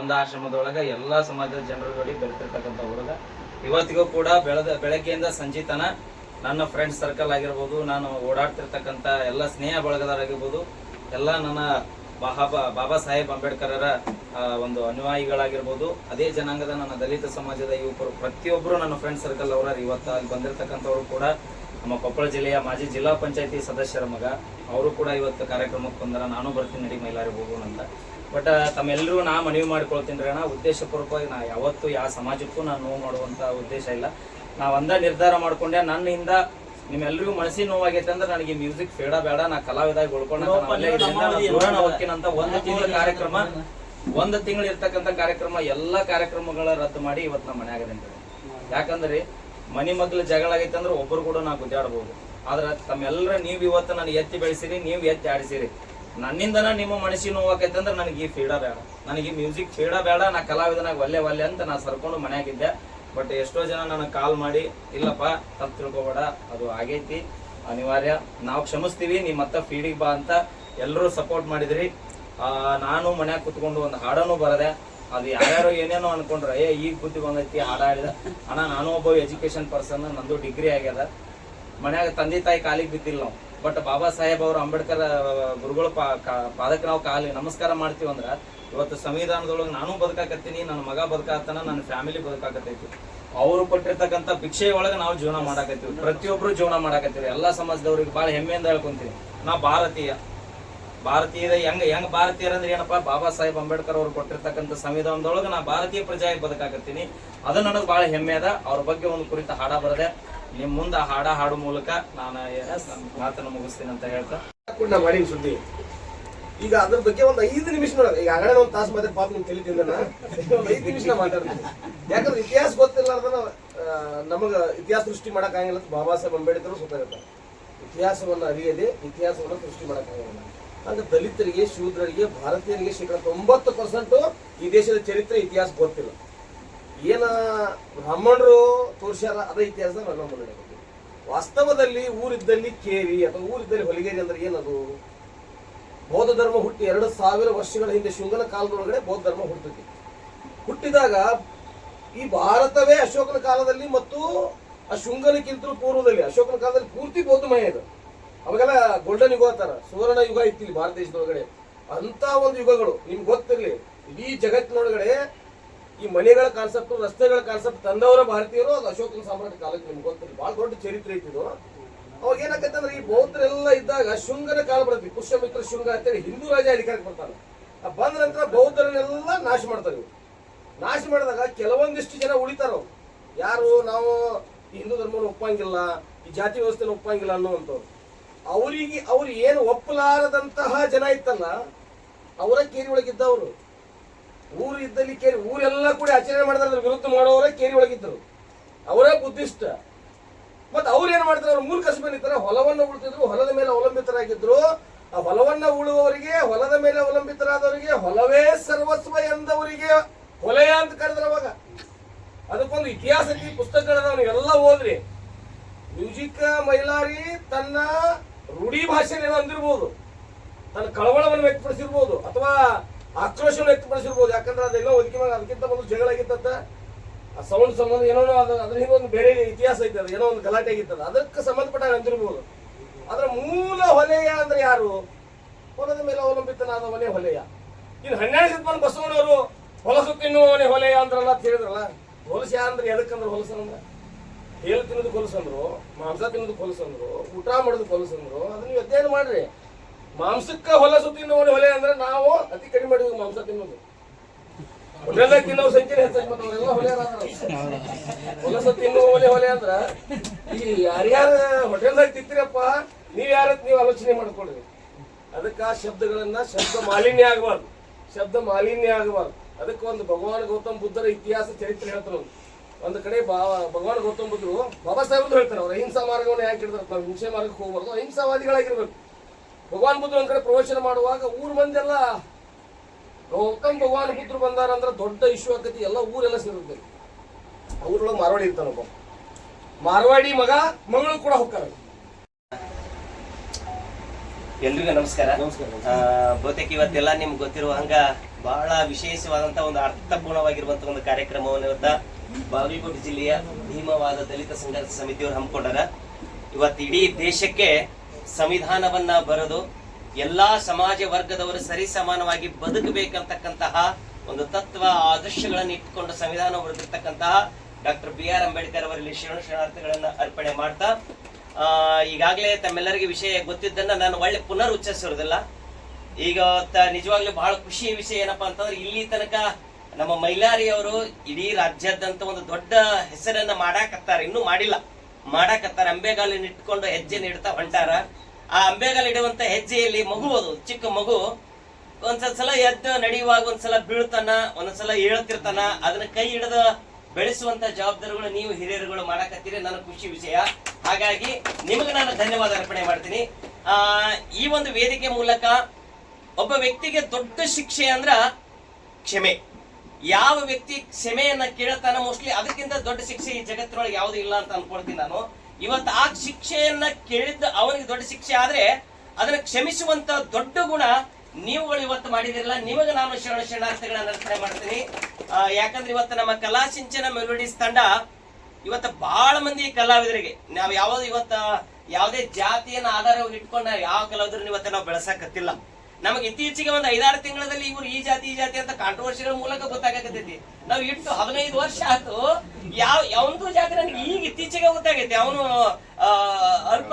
ಒಂದ ಆಶ್ರಮದೊಳಗ ಎಲ್ಲಾ ಸಮಾಜದ ಜನರ ಜೋಡಿ ಬೆಳೆತಿರ್ತಕ್ಕಂಥ ಹುಡುಗ ಇವತ್ತಿಗೂ ಕೂಡ ಬೆಳೆದ, ಬೆಳಗ್ಗೆಯಿಂದ ಸಂಜೆ ತನ ನನ್ನ ಫ್ರೆಂಡ್ ಸರ್ಕಲ್ ಆಗಿರ್ಬೋದು, ನಾನು ಓಡಾಡ್ತಿರ್ತಕ್ಕಂಥ ಎಲ್ಲ ಸ್ನೇಹ ಬಳಗದವರಾಗಿರ್ಬೋದು ಎಲ್ಲ ನನ್ನ ಬಾಬಾ ಬಾಬಾ ಸಾಹೇಬ್ ಅಂಬೇಡ್ಕರರ ಒಂದು ಅನುಯಾಯಿಗಳಾಗಿರ್ಬೋದು, ಅದೇ ಜನಾಂಗದ ನನ್ನ ದಲಿತ ಸಮಾಜದ ಯುವಕರು ಪ್ರತಿಯೊಬ್ಬರು ನನ್ನ ಫ್ರೆಂಡ್ ಸರ್ಕಲ್ ಅವರ ಇವತ್ತು ಅಲ್ಲಿ ಬಂದಿರತಕ್ಕಂಥವ್ರು ಕೂಡ ನಮ್ಮ ಕೊಪ್ಪಳ ಜಿಲ್ಲೆಯ ಮಾಜಿ ಜಿಲ್ಲಾ ಪಂಚಾಯತಿ ಸದಸ್ಯರ ಮಗ. ಅವರು ಕೂಡ ಇವತ್ತು ಕಾರ್ಯಕ್ರಮಕ್ಕೆ ಬಂದರ. ನಾನು ಬರ್ತೀನಿ ನಡಿ ಮೈಲಾರಿ ಹೋಗೋಣ ಅಂತ. ಬಟ್ ತಮ್ಮೆಲ್ಲರೂ ನಾ ಮನವಿ ಮಾಡ್ಕೊಳ್ತೀನಿ ಅಣ್ಣ. ಉದ್ದೇಶಪೂರ್ವಕವಾಗಿ ನಾ ಯಾವತ್ತೂ ಯಾವ ಸಮಾಜಕ್ಕೂ ನಾನು ನೋವು ಮಾಡುವಂತ ಉದ್ದೇಶ ಇಲ್ಲ. ನಾ ಒಂದ ನಿರ್ಧಾರ ಮಾಡ್ಕೊಂಡೆ. ನನ್ನಿಂದ ನಿಮ್ಮೆಲ್ಲರಿಗೂ ಮನಸ್ಸಿನ ನೋವಾಗೈತೆ ಅಂದ್ರೆ ನನಗೆ ಮ್ಯೂಸಿಕ್ ಫೇಡ ಬೇಡ. ನಾ ಕಲಾವಿದಾಗಿ ಉಳ್ಕೊಂಡ ದೂರಣ ಹೋಗ್ತೀನಂತ ಒಂದು ತಿಂಗಳ ಕಾರ್ಯಕ್ರಮ ಒಂದು ತಿಂಗಳು ಇರ್ತಕ್ಕಂಥ ಕಾರ್ಯಕ್ರಮ ಎಲ್ಲಾ ಕಾರ್ಯಕ್ರಮಗಳ ರದ್ದು ಮಾಡಿ ಇವತ್ತು ನಮ್ಮ ಮನೆ ಆಗದೆ ಯಾಕಂದ್ರೆ ಮನಿ ಮಗ್ಲ ಜಗಳ ಆಗೈತೆ ಅಂದ್ರೆ ಒಬ್ಬರು ಕೂಡ ನಾ ಗುದ್ದಾಡಬಹುದು ಆದ್ರೆ ತಮ್ಮೆಲ್ಲರ ನೀವ್ ಇವತ್ತು ನನಗೆ ಎತ್ತಿ ಬೆಳೆಸಿರಿ ನೀವು ಎತ್ತಿ ಆಡಿಸಿರಿ. ನನ್ನಿಂದನ ನಿಮ್ಮ ಮನಸ್ಸಿ ನೋವಾಕೈತೆ ಅಂದ್ರೆ ನನಗೆ ಈ ಫೀಡ ಬೇಡ. ನನಗೆ ಈ ಮ್ಯೂಸಿಕ್ ಫೀಡ ಬೇಡ, ನಾ ಕಲಾವಿದನಾಗ ಒಲ್ಲೆ ಒಲ್ಲೆ ಅಂತ ನಾ ಸರ್ಕೊಂಡು ಮನೆಯಾಗಿದ್ದೆ. ಬಟ್ ಎಷ್ಟೋ ಜನ ನನಗೆ ಕಾಲ್ ಮಾಡಿ, ಇಲ್ಲಪ್ಪ, ತಪ್ಪು ತಿಳ್ಕೊಬೇಡ, ಅದು ಆಗೈತಿ, ಅನಿವಾರ್ಯ. ನಾವು ಕ್ಷಮಿಸ್ತೀವಿ ನೀ ಮತ್ತೆ ಫೀಡಿಗೆ ಬಾ ಅಂತ ಎಲ್ಲರೂ ಸಪೋರ್ಟ್ ಮಾಡಿದ್ರಿ. ನಾನು ಮನ್ಯಾಗ ಕುತ್ಕೊಂಡು ಒಂದು ಹಾಡನ್ನು ಬರದೆ. ಅದು ಯಾರ್ಯಾರು ಏನೇನೋ ಅನ್ಕೊಂಡ್ರೆ, ಏ, ಈಗ ಬುದ್ಧಿ ಬಂದೈತಿ ಹಾಡ ಹಾಡಿದ. ಅಣ್ಣ, ನಾನು ಒಬ್ಬ ಎಜುಕೇಶನ್ ಪರ್ಸನ್ ನಂದು ಡಿಗ್ರಿ ಆಗ್ಯದ. ಮನ್ಯಾಗ ತಂದೆ ತಾಯಿ ಕಾಲಿಗೆ ಬಿದ್ದಿಲ್ಲ ನಾವು. ಬಟ್ ಬಾಬಾ ಸಾಹೇಬ್ ಅವರು ಅಂಬೇಡ್ಕರ್ ಗುರುಗಳ ಪಾದಕ್ಕೆ ನಾವು ಕಾಲಿ ನಮಸ್ಕಾರ ಮಾಡ್ತೀವಿ ಅಂದ್ರೆ ಇವತ್ತು ಸಂವಿಧಾನದೊಳಗೆ ನಾನು ಬದುಕಾಕತ್ತೀನಿ, ನನ್ನ ಮಗ ಬದುಕಾತನ, ನನ್ನ ಫ್ಯಾಮಿಲಿ ಬದುಕಾಕತ್ತೈತಿ. ಅವರು ಕೊಟ್ಟಿರ್ತಕ್ಕಂಥ ಭಿಕ್ಷೆ ಒಳಗೆ ನಾವು ಜೀವನ ಮಾಡಾಕತ್ತೀವಿ. ಪ್ರತಿಯೊಬ್ರು ಜೀವನ ಮಾಡಾಕತ್ತೀವಿ. ಎಲ್ಲಾ ಸಮಾಜದವ್ರಿಗೆ ಬಹಳ ಹೆಮ್ಮೆಯಿಂದ ಹೇಳ್ಕೊಂತೀವಿ. ನಾ ಭಾರತೀಯ. ಭಾರತೀಯದ ಹೆಂಗ, ಹೆಂಗ್ ಭಾರತೀಯರ ಅಂದ್ರೆ ಏನಪ್ಪಾ? ಬಾಬಾ ಸಾಹೇಬ್ ಅಂಬೇಡ್ಕರ್ ಅವರು ಕೊಟ್ಟಿರ್ತಕ್ಕಂಥ ಸಂವಿಧಾನದೊಳಗೆ ನಾ ಭಾರತೀಯ ಪ್ರಜೆಯಾಗಿ ಬದುಕಾಕತ್ತೀನಿ. ಅದು ನನಗೆ ಬಹಳ ಹೆಮ್ಮೆ ಅದ. ಅವ್ರ ಬಗ್ಗೆ ಒಂದು ಕುರಿತ ಹಾಡ ಬರದೆ ನಿಮ್ ಮುಂದ ಹಾಡ ಹಾಡು ಮೂಲಕ ನಾನು ಮಾತನ್ನು ಮುಗಿಸ್ತೀನಿ ಅಂತ ಹೇಳ್ತಾ. ಕೂಡ ಮಾಡಿನ ಸುದ್ದಿ. ಈಗ ಅದ್ರ ಬಗ್ಗೆ ಒಂದು ಐದು ನಿಮಿಷ ಈಗ ಆಗಲೇ ಒಂದು ತಾಸು ಮಾತ್ರ ಪಾಪ ನಿಮ್ ತಿಳಿತಿಂದ ಒಂದು ಐದು ನಿಮಿಷ ಮಾತಾಡ್ತೀನಿ. ಯಾಕಂದ್ರೆ ಇತಿಹಾಸ ಗೊತ್ತಿಲ್ಲಾರ್ದನ ನಮಗ ಇತಿಹಾಸ ಸೃಷ್ಟಿ ಮಾಡಕ್ ಆಗಿಲ್ಲ ಅಂತ ಬಾಬಾ ಸಾಹೇಬ್ ಅಂಬೇಡ್ಕರ್ ಗೊತ್ತಾಗುತ್ತೆ ಇತಿಹಾಸವನ್ನ ಅರಿಯದೆ ಇತಿಹಾಸವನ್ನ ಸೃಷ್ಟಿ ಮಾಡಕ್ ಆಗಿಲ್ಲ ಅಂದ್ರೆ ದಲಿತರಿಗೆ, ಶೂದ್ರರಿಗೆ, ಭಾರತೀಯರಿಗೆ ಶೇಕಡ ತೊಂಬತ್ತು ಪರ್ಸೆಂಟ್ ಈ ದೇಶದ ಚರಿತ್ರೆ, ಇತಿಹಾಸ ಗೊತ್ತಿಲ್ಲ. ಏನ ಬ್ರಾಹ್ಮಣರು ತೋರಿಸ್ಯಾರ, ಅದ ಇತಿಹಾಸ ನನ್ನ ಮುಂದೆ ವಾಸ್ತವದಲ್ಲಿ ಊರಿದ್ದಲ್ಲಿ ಕೇರಿ ಅಥವಾ ಊರಿದ್ದಲ್ಲಿ ಹೊಲಿಗೇರಿ ಅಂದ್ರೆ ಏನದು? ಬೌದ್ಧ ಧರ್ಮ ಹುಟ್ಟಿ ಎರಡು ಸಾವಿರ ವರ್ಷಗಳ ಹಿಂದೆ ಶೃಂಗನ ಕಾಲದೊಳಗಡೆ ಬೌದ್ಧ ಧರ್ಮ ಹುಟ್ಟುತ್ತೆ ಹುಟ್ಟಿದಾಗ ಈ ಭಾರತವೇ ಅಶೋಕನ ಕಾಲದಲ್ಲಿ ಮತ್ತು ಆ ಶೃಂಗನಕ್ಕಿಂತಲೂ ಪೂರ್ವದಲ್ಲಿ, ಅಶೋಕನ ಕಾಲದಲ್ಲಿ ಪೂರ್ತಿ ಬೌದ್ಧಮಯ ಇದು. ಅವಾಗೆಲ್ಲ ಗೋಲ್ಡನ್ ಯುಗ ಅಂತಾರ, ಸುವರ್ಣ ಯುಗ ಇತ್ತು ಇಲ್ಲಿ ಭಾರತ ದೇಶದೊಳಗಡೆ. ಅಂತ ಒಂದು ಯುಗಗಳು, ನಿಮ್ಗೆ ಗೊತ್ತಿರಲಿ, ಇಡೀ ಜಗತ್ತಿನೊಳಗಡೆ ಈ ಮನೆಗಳ ಕಾನ್ಸೆಪ್ಟ್ ರಸ್ತೆಗಳ ಕಾನ್ಸೆಪ್ಟ್ ತಂದವರ ಭಾರತೀಯರು ಅದು ಅಶೋಕನ ಸಾಮ್ರಾಜ್ಯ ಕಾಲಕ್ಕೆ ನಿಮ್ಗೆ ಗೊತ್ತಿಲ್ಲ. ಬಹಳ ದೊಡ್ಡ ಚರಿತ್ರೆ ಐತಿದು ಅವಾಗ ಏನಾಗತ್ತೆ ಅಂದ್ರೆ ಈ ಬೌದ್ಧರೆಲ್ಲ ಇದ್ದಾಗ ಶುಂಗನ ಕಾಲ ಬರುತ್ತೆ ಪುಷ್ಯಮಿತ್ರ ಶುಂಗ ಅಂತೇಳಿ ಹಿಂದೂ ರಾಜ ಅಧಿಕಾರಕ್ಕೆ ಬರ್ತಾನೆ. ಬಂದ ನಂತರ ಬೌದ್ಧರನ್ನೆಲ್ಲ ನಾಶ ಮಾಡ್ತಾರೆ ಇವ್ರು. ನಾಶ ಮಾಡಿದಾಗ ಕೆಲವೊಂದಿಷ್ಟು ಜನ ಉಳಿತಾರ. ಯಾರು ನಾವು ಹಿಂದೂ ಧರ್ಮವನ್ನು ಒಪ್ಪಂಗಿಲ್ಲ, ಈ ಜಾತಿ ವ್ಯವಸ್ಥೆನ ಒಪ್ಪಂಗಿಲ್ಲ ಅನ್ನುವಂಥವ್ರು. ಅವರಿಗೆ ಅವ್ರು ಏನು ಒಪ್ಪಲಾರದಂತಹ ಜನ ಇತ್ತಲ್ಲ, ಅವರ ಕೇರಿ ಒಳಗಿದ್ದವರು ಊರು ಇದ್ದಲ್ಲಿ ಕೇರಿ, ಊರೆಲ್ಲ ಕೂಡ ಆಚರಣೆ ಮಾಡಿದ್ರೆ ಅದ್ರ ವಿರುದ್ಧ ಮಾಡೋರೇ ಕೇರಿ ಒಳಗಿದ್ದರು. ಅವರೇ ಬುದ್ಧಿಷ್ಟ ಮತ್ತೆ ಅವ್ರು ಏನ್ ಮಾಡ್ತಾರೆ? ಅವ್ರು ಮೂಲ ಕಸಬನಿರ್ತಾರೆ ಹೊಲವನ್ನು ಉಳ್ತಿದ್ರು, ಹೊಲದ ಮೇಲೆ ಅವಲಂಬಿತರಾಗಿದ್ರು. ಆ ಹೊಲವನ್ನು ಉಳುವವರಿಗೆ, ಹೊಲದ ಮೇಲೆ ಅವಲಂಬಿತರಾದವರಿಗೆ, ಹೊಲವೇ ಸರ್ವಸ್ವ ಎಂದವರಿಗೆ ಹೊಲೆಯ ಅಂತ ಕರೆದ್ರ ಅವಾಗ. ಅದಕ್ಕೊಂದು ಇತಿಹಾಸ ಪುಸ್ತಕಗಳನ್ನ ಓದ್ರಿ. ಮ್ಯೂಸಿಕ್ ಮೈಲಾರಿ ತನ್ನ ರೂಢಿ ಭಾಷೆ ಅಂದಿರ್ಬೋದು. ತನ್ನ ಕಳವಳವನ್ನು ವ್ಯಕ್ತಪಡಿಸಿರ್ಬೋದು. ಅಥವಾ ಆಕ್ರೋಶವನ್ನು ವ್ಯಕ್ತಪಡಿಸಿರ್ಬೋದು. ಯಾಕಂದ್ರೆ ಅದೆಲ್ಲ ಒದಗಿ ಮೇಲೆ ಅದಕ್ಕಿಂತ ಮೊದಲು ಜಗಳ ಆಗಿತ್ತಂತ ಆ ಸೌಂಡ್ ಸಂಬಂಧ ಏನೋ ಅದು ಅದ್ರ ಹಿಂದೆ ಒಂದು ಬೇರೆ ಇತಿಹಾಸ ಐತೆ ಅದು. ಏನೋ ಒಂದು ಗಲಾಟೆ ಆಗಿತ್ತದ. ಅದಕ್ಕೆ ಸಂಬಂಧಪಟ್ಟ ನಂತಿರ್ಬೋದು ಅದರ ಮೂಲ ಹೊಲೆಯ ಅಂದ್ರೆ ಯಾರು? ಹೊಲದ ಮೇಲೆ ಅವಲಂಬಿತನಾದ ಮನೆ ಹೊಲೆಯ. ಇನ್ನು ಹನ್ನೆರಡು ಶತಮಾನ ಬಸವಣ್ಣವರು ಹೊಲಸು ತಿನ್ನುವವನೇ ಹೊಲೆಯ ಅಂದ್ರಲ್ಲ ಅಂತ ಹೇಳಿದ್ರಲ್ಲ? ಹೊಲಸ ಅಂದ್ರೆ ಎದಕ್ಕಂದ್ರೆ ಹೊಲಸಂದ್ರೆ ಹೇಳು ತಿನ್ನೋದು ಹೊಲಸಂದ್ರು ಮಾಂಸ ತಿನ್ನೋದು ಹೊಲಸಂದ್ರು ಊಟ ಮಾಡೋದು ಹೊಲಸಂದ್ರು ಅದನ್ನ ನೀವು ಅಧ್ಯಯನ ಮಾಡ್ರಿ. ಮಾಂಸಕ್ಕ ಹೊಲಸು ತಿನ್ನುವವನೇ ಹೊಲೆ ಅಂದ್ರೆ ನಾವು ಅತಿ ಕಡಿಮೆ ಮಾಡಿದ್ವಿ ಮಾಂಸ ತಿನ್ನೋದು ಹೋಟೆಲ್ದಾಗ ತಿನ್ನೋ ಸಂಖ್ಯೆ ಹೆಚ್ಚಾಗಿ ಮತ್ತೆ ಅವರೆಲ್ಲ ಹೊಲೆಯರಾದ್ರು ಹೊಲಸ ತಿನ್ನುವ ಹೊಲೆ ಹೊಲೆ ಅಂದ್ರ ಈ ಯಾರ್ಯಾರ ಹೋಟೆಲ್ದಾಗ ತಿಂತೀರಪ್ಪ, ನೀವ್ ಯಾರ ನೀವು ಆಲೋಚನೆ ಮಾಡ್ಕೊಳ್ರಿ. ಅದಕ್ಕ ಶಬ್ದಗಳನ್ನ ಶಬ್ದ ಮಾಲಿನ್ಯ ಆಗಬಾರ್ದು. ಶಬ್ದ ಮಾಲಿನ್ಯ ಆಗಬಾರ್ದು. ಅದಕ್ಕೆ ಒಂದು ಭಗವಾನ್ ಗೌತಮ್ ಬುದ್ಧರ ಇತಿಹಾಸ ಚರಿತ್ರೆ ಹೇಳ್ತಾರೆ ಒಂದು. ಕಡೆ ಬಾ, ಭಗವಾನ್ ಗೌತಮ್ ಬುದ್ಧರು ಬಾಬಾ ಸಾಹೇಬ್ ಹೇಳ್ತಾರೆ ಅವ್ರು ಅಹಿಂಸಾ ಮಾರ್ಗವನ್ನು ಯಾಕೆ ಹಿಡಿದ್ರಪ್ಪ ಹಿಂಸೆ ಮಾರ್ಗಕ್ಕೆ ಹೋಗ್ಬಾರ್ದು. ಅಹಿಂಸಾವಾದಿಗಳಾಗಿರ್ಬೇಕು. ಭಗವಾನ್ ಬುದ್ಧರು ಒಂದ್ ಕಡೆ ಪ್ರವಚನ ಮಾಡುವಾಗ ಊರ್ ಮಂದಿ ಎಲ್ಲ ಗೌತಮ್ ಭಗವಾನ್ ಬುದ್ಧರು ಬಂದಾರಂದ್ರೆ ದೊಡ್ಡ ಇಶ್ಯೂ ಆಕತಿ ಎಲ್ಲ ಊರೆಲ್ಲ ಸೇರುತ್ತೆ. ಊರೊಳಗೆ ಮಾರವಾಡಿ ಇರ್ತಾನೊಬ್ಬ ಮಾರವಾಡಿ ಮಗ ಮಗಳು ಕೂಡ ಹೋಗ್ತಾರ ಎಲ್ರಿಗೂ ನಮಸ್ಕಾರ. ಬಹುತೇಕ ಇವತ್ತೆಲ್ಲ ನಿಮ್ಗೆ ಗೊತ್ತಿರುವ ಹಂಗ ಬಹಳ ವಿಶೇಷವಾದಂತ ಒಂದು ಅರ್ಥಪೂರ್ಣವಾಗಿರುವಂತ ಒಂದು ಕಾರ್ಯಕ್ರಮವನ್ನು ಇವತ್ತ ಬಾಗಲಕೋಟೆ ಜಿಲ್ಲೆಯ ಭೀಮವಾದ ದಲಿತ ಸಂಘರ್ಷ ಸಮಿತಿಯವರು ಹಮ್ಮಿಕೊಂಡಾರ. ಇವತ್ತು ಇಡೀ ದೇಶಕ್ಕೆ ಸಂವಿಧಾನವನ್ನ ಬರೆದು ಎಲ್ಲಾ ಸಮಾಜ ವರ್ಗದವರು ಸರಿ ಸಮಾನವಾಗಿ ಬದುಕಬೇಕಂತಕ್ಕಂತಹ ಒಂದು ತತ್ವ, ಆದರ್ಶಗಳನ್ನು ಇಟ್ಟುಕೊಂಡು ಸಂವಿಧಾನ ಬರೆದಿರ್ತಕ್ಕಂತಹ ಡಾಕ್ಟರ್ ಬಿ ಆರ್ ಅಂಬೇಡ್ಕರ್ ಅವರಲ್ಲಿ ಶರಣ ಶರಣಾರ್ಥಿಗಳನ್ನ ಅರ್ಪಣೆ ಮಾಡ್ತಾ ಈಗಾಗಲೇ ತಮ್ಮೆಲ್ಲರಿಗೆ ವಿಷಯ ಗೊತ್ತಿದ್ದನ್ನ ನಾನು ಒಳ್ಳೆ ಪುನರ್ ಉಚ್ಚರಿಸಿರೋದಿಲ್ಲ ಈಗ ನಿಜವಾಗ್ಲೂ ಬಹಳ ಖುಷಿಯ ವಿಷಯ ಏನಪ್ಪಾ ಅಂತಂದ್ರೆ ಇಲ್ಲಿ ತನಕ ನಮ್ಮ ಮೈಲಾರಿ ಅವರು ಇಡೀ ರಾಜ್ಯಾದ್ಯಂತ ಒಂದು ದೊಡ್ಡ ಹೆಸರನ್ನ ಮಾಡಾಕತ್ತಾರೆ, ಇನ್ನೂ ಮಾಡಿಲ್ಲ. ಮಾಡಾಕತ್ತಾರ ಅಂಬೆಗಾಲಿನ ಇಟ್ಕೊಂಡು ಹೆಜ್ಜೆ ನೀಡ್ತಾ ಹೊಂಟಾರ. ಆ ಅಂಬೆಗಾಲ್ ಇಡುವಂತ ಹೆಜ್ಜೆಯಲ್ಲಿ ಮಗು ಅದು, ಚಿಕ್ಕ ಮಗು. ಒಂದ್ಸಲ ಸಲ ಎದ್ದು ನಡೆಯುವಾಗ ಒಂದ್ಸಲ ಬೀಳ್ತಾನ ಒಂದೊಂದ್ಸಲ ಹೇಳ್ತಿರ್ತಾನ ಅದನ್ನ ಕೈ ಹಿಡಿದ ಬೆಳೆಸುವಂತ ಜವಾಬ್ದಾರಿಗಳು ನೀವು ಹಿರಿಯರುಗಳು ಮಾಡಕತ್ತೀರಿ, ನನ್ನ ಖುಷಿ ವಿಷಯ. ಹಾಗಾಗಿ ನಿಮಗೆ ನಾನು ಧನ್ಯವಾದ ಅರ್ಪಣೆ ಮಾಡ್ತೀನಿ. ಆ, ಈ ಒಂದು ವೇದಿಕೆ ಮೂಲಕ ಒಬ್ಬ ವ್ಯಕ್ತಿಗೆ ದೊಡ್ಡ ಶಿಕ್ಷೆ ಅಂದ್ರ ಕ್ಷಮೆ. ಯಾವ ವ್ಯಕ್ತಿ ಕ್ಷಮೆಯನ್ನ ಕೇಳ್ತಾನೆ ಮೋಸ್ಟ್ಲಿ ಅದಕ್ಕಿಂತ ದೊಡ್ಡ ಶಿಕ್ಷೆ ಈ ಜಗತ್ತಿನೊಳಗೆ ಯಾವುದು ಇಲ್ಲ ಅಂತ ಅನ್ಕೊಳ್ತೀನಿ ನಾನು. ಇವತ್ತು ಆ ಶಿಕ್ಷೆಯನ್ನ ಕೇಳಿದ್ದ ಅವನಿಗೆ ದೊಡ್ಡ ಶಿಕ್ಷೆ ಆದ್ರೆ ಅದನ್ನ ಕ್ಷಮಿಸುವಂತ ದೊಡ್ಡ ಗುಣ ನೀವುಗಳು ಇವತ್ತು ಮಾಡಿದಿರಲ್ಲ. ನಿಮಗೆ ನಾನು ಶರಣ ಶರಣಾರ್ಥಿಗಳನ್ನ ಅರ್ಚನೆ ಮಾಡ್ತೀನಿ. ಯಾಕಂದ್ರೆ ಇವತ್ತು ನಮ್ಮ ಕಲಾ ಸಿಂಚನ ಮೆಲೋಡಿಸ್ ತಂಡ ಇವತ್ತು ಬಹಳ ಮಂದಿ ಕಲಾವಿದರಿಗೆ, ನಾವು ಯಾವ್ದು ಇವತ್ತ ಯಾವುದೇ ಜಾತಿಯನ್ನ ಆಧಾರವಾಗಿ ಇಟ್ಕೊಂಡ ಯಾವ ಕಲಾವಿದ್ರು ಇವತ್ತು ನಾವು ಬೆಳೆಸಕತ್ತಿಲ್ಲ ನಮಗೆ ಇತ್ತೀಚೆಗೆ ಒಂದು ಐದಾರು ತಿಂಗಳಲ್ಲಿ ಇವರು ಈ ಜಾತಿ ಈ ಜಾತಿ ಅಂತ ಕಾಂಟ್ರವರ್ಸಿಗಳ ಮೂಲಕ ಗೊತ್ತಾಗತೈತಿ ನಾವು ಇಟ್ಟು ಹದಿನೈದು ವರ್ಷ ಆಯ್ತು, ಯಾವ, ಯಾವೊಂದು ಜಾತಿ ನನಗೆ ಈಗ ಇತ್ತೀಚೆಗೆ ಗೊತ್ತಾಗೈತಿ. ಅವನು ಅಲ್ಪ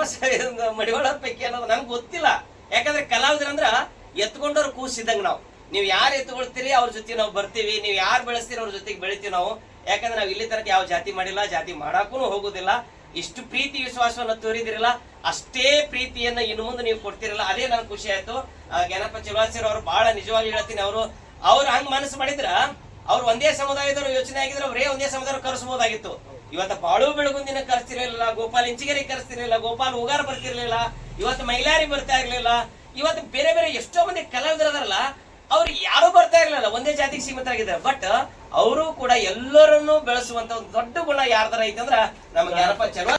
ಮಡಿವಾಳ ಪೈಕಿ ಅನ್ನೋದು ನಂಗೆ ಗೊತ್ತಿಲ್ಲ. ಯಾಕಂದ್ರೆ ಕಲಾವಿದ್ರಂದ್ರ ಎತ್ಕೊಂಡವ್ರು ಕೂಸಿದಂಗ ನಾವು. ನೀವು ಯಾರು ಎತ್ಕೊಳ್ತೀರಿ, ಅವ್ರ ಜೊತೆ ನಾವು ಬರ್ತೀವಿ. ನೀವು ಯಾರು ಬೆಳೆಸ್ತೀರಿ, ಅವ್ರ ಜೊತೆಗೆ ಬೆಳಿತೀವಿ ನಾವು. ಯಾಕಂದ್ರೆ ನಾವು ಇಲ್ಲಿ ತರಕ್ಕೆ ಯಾವ ಜಾತಿ ಮಾಡಿಲ್ಲ, ಜಾತಿ ಮಾಡಾಕೂ ಹೋಗುದಿಲ್ಲ. ಇಷ್ಟು ಪ್ರೀತಿ, ವಿಶ್ವಾಸವನ್ನ ತೋರಿದಿರಲ್ಲ. ಅಷ್ಟೇ ಪ್ರೀತಿಯನ್ನ ಇನ್ನು ಮುಂದೆ ನೀವು ಕೊಡ್ತಿರಲ್ಲ. ಅದೇ ನನ್ ಖುಷಿ ಆಯ್ತು. ಜ್ಞಾನಪ್ಪ ಚಿವಾಸಿರ್ ಅವರು ಬಹಳ ನಿಜವಾಗಿ ಹೇಳ್ತೀನಿ ಅವರು. ಅವ್ರು ಹಂಗ್ ಮನಸ್ಸು ಮಾಡಿದ್ರ ಅವ್ರು ಒಂದೇ ಸಮುದಾಯದವ್ರು ಯೋಚನೆ ಆಗಿದ್ರೆ ಅವರೇ ಒಂದೇ ಸಮುದಾಯ ಕರೆಸಬಹುದಾಗಿತ್ತು ಇವತ್ತು ಬಾಳು ಬೆಳಗುಂದಿನ ಕರೆಸ್ತಿರ್ಲಿಲ್ಲ, ಗೋಪಾಲ್ ಇಂಚಿಗೆರೆ ಕರೆಸ್ತಿರ್ಲಿಲ್ಲ, ಗೋಪಾಲ್ ಉಗಾರ ಬರ್ತಿರ್ಲಿಲ್ಲ, ಇವತ್ತು ಮೈಲಾರಿ ಬರ್ತಾ ಇರ್ಲಿಲ್ಲ, ಇವತ್ತು ಬೇರೆ ಬೇರೆ ಎಷ್ಟೋ ಮಂದಿ ಕಲಾವಿದರದಾರಲ್ಲ ಅವ್ರು ಯಾರು ಬರ್ತಾ ಇರ್ಲಿಲ್ಲ, ಒಂದೇ ಜಾತಿಗೆ ಸೀಮಿತರಾಗಿದ್ದಾರೆ. ಬಟ್ ಅವರು ಕೂಡ ಎಲ್ಲರನ್ನೂ ಬೆಳೆಸುವಂತ ಒಂದು ದೊಡ್ಡ ಗುಣ ಯಾರ್ದಾರ ಐತಂದ್ರ ನಮ್ಮ ಜ್ಞಾನಪ್ಪ ಚಲೋ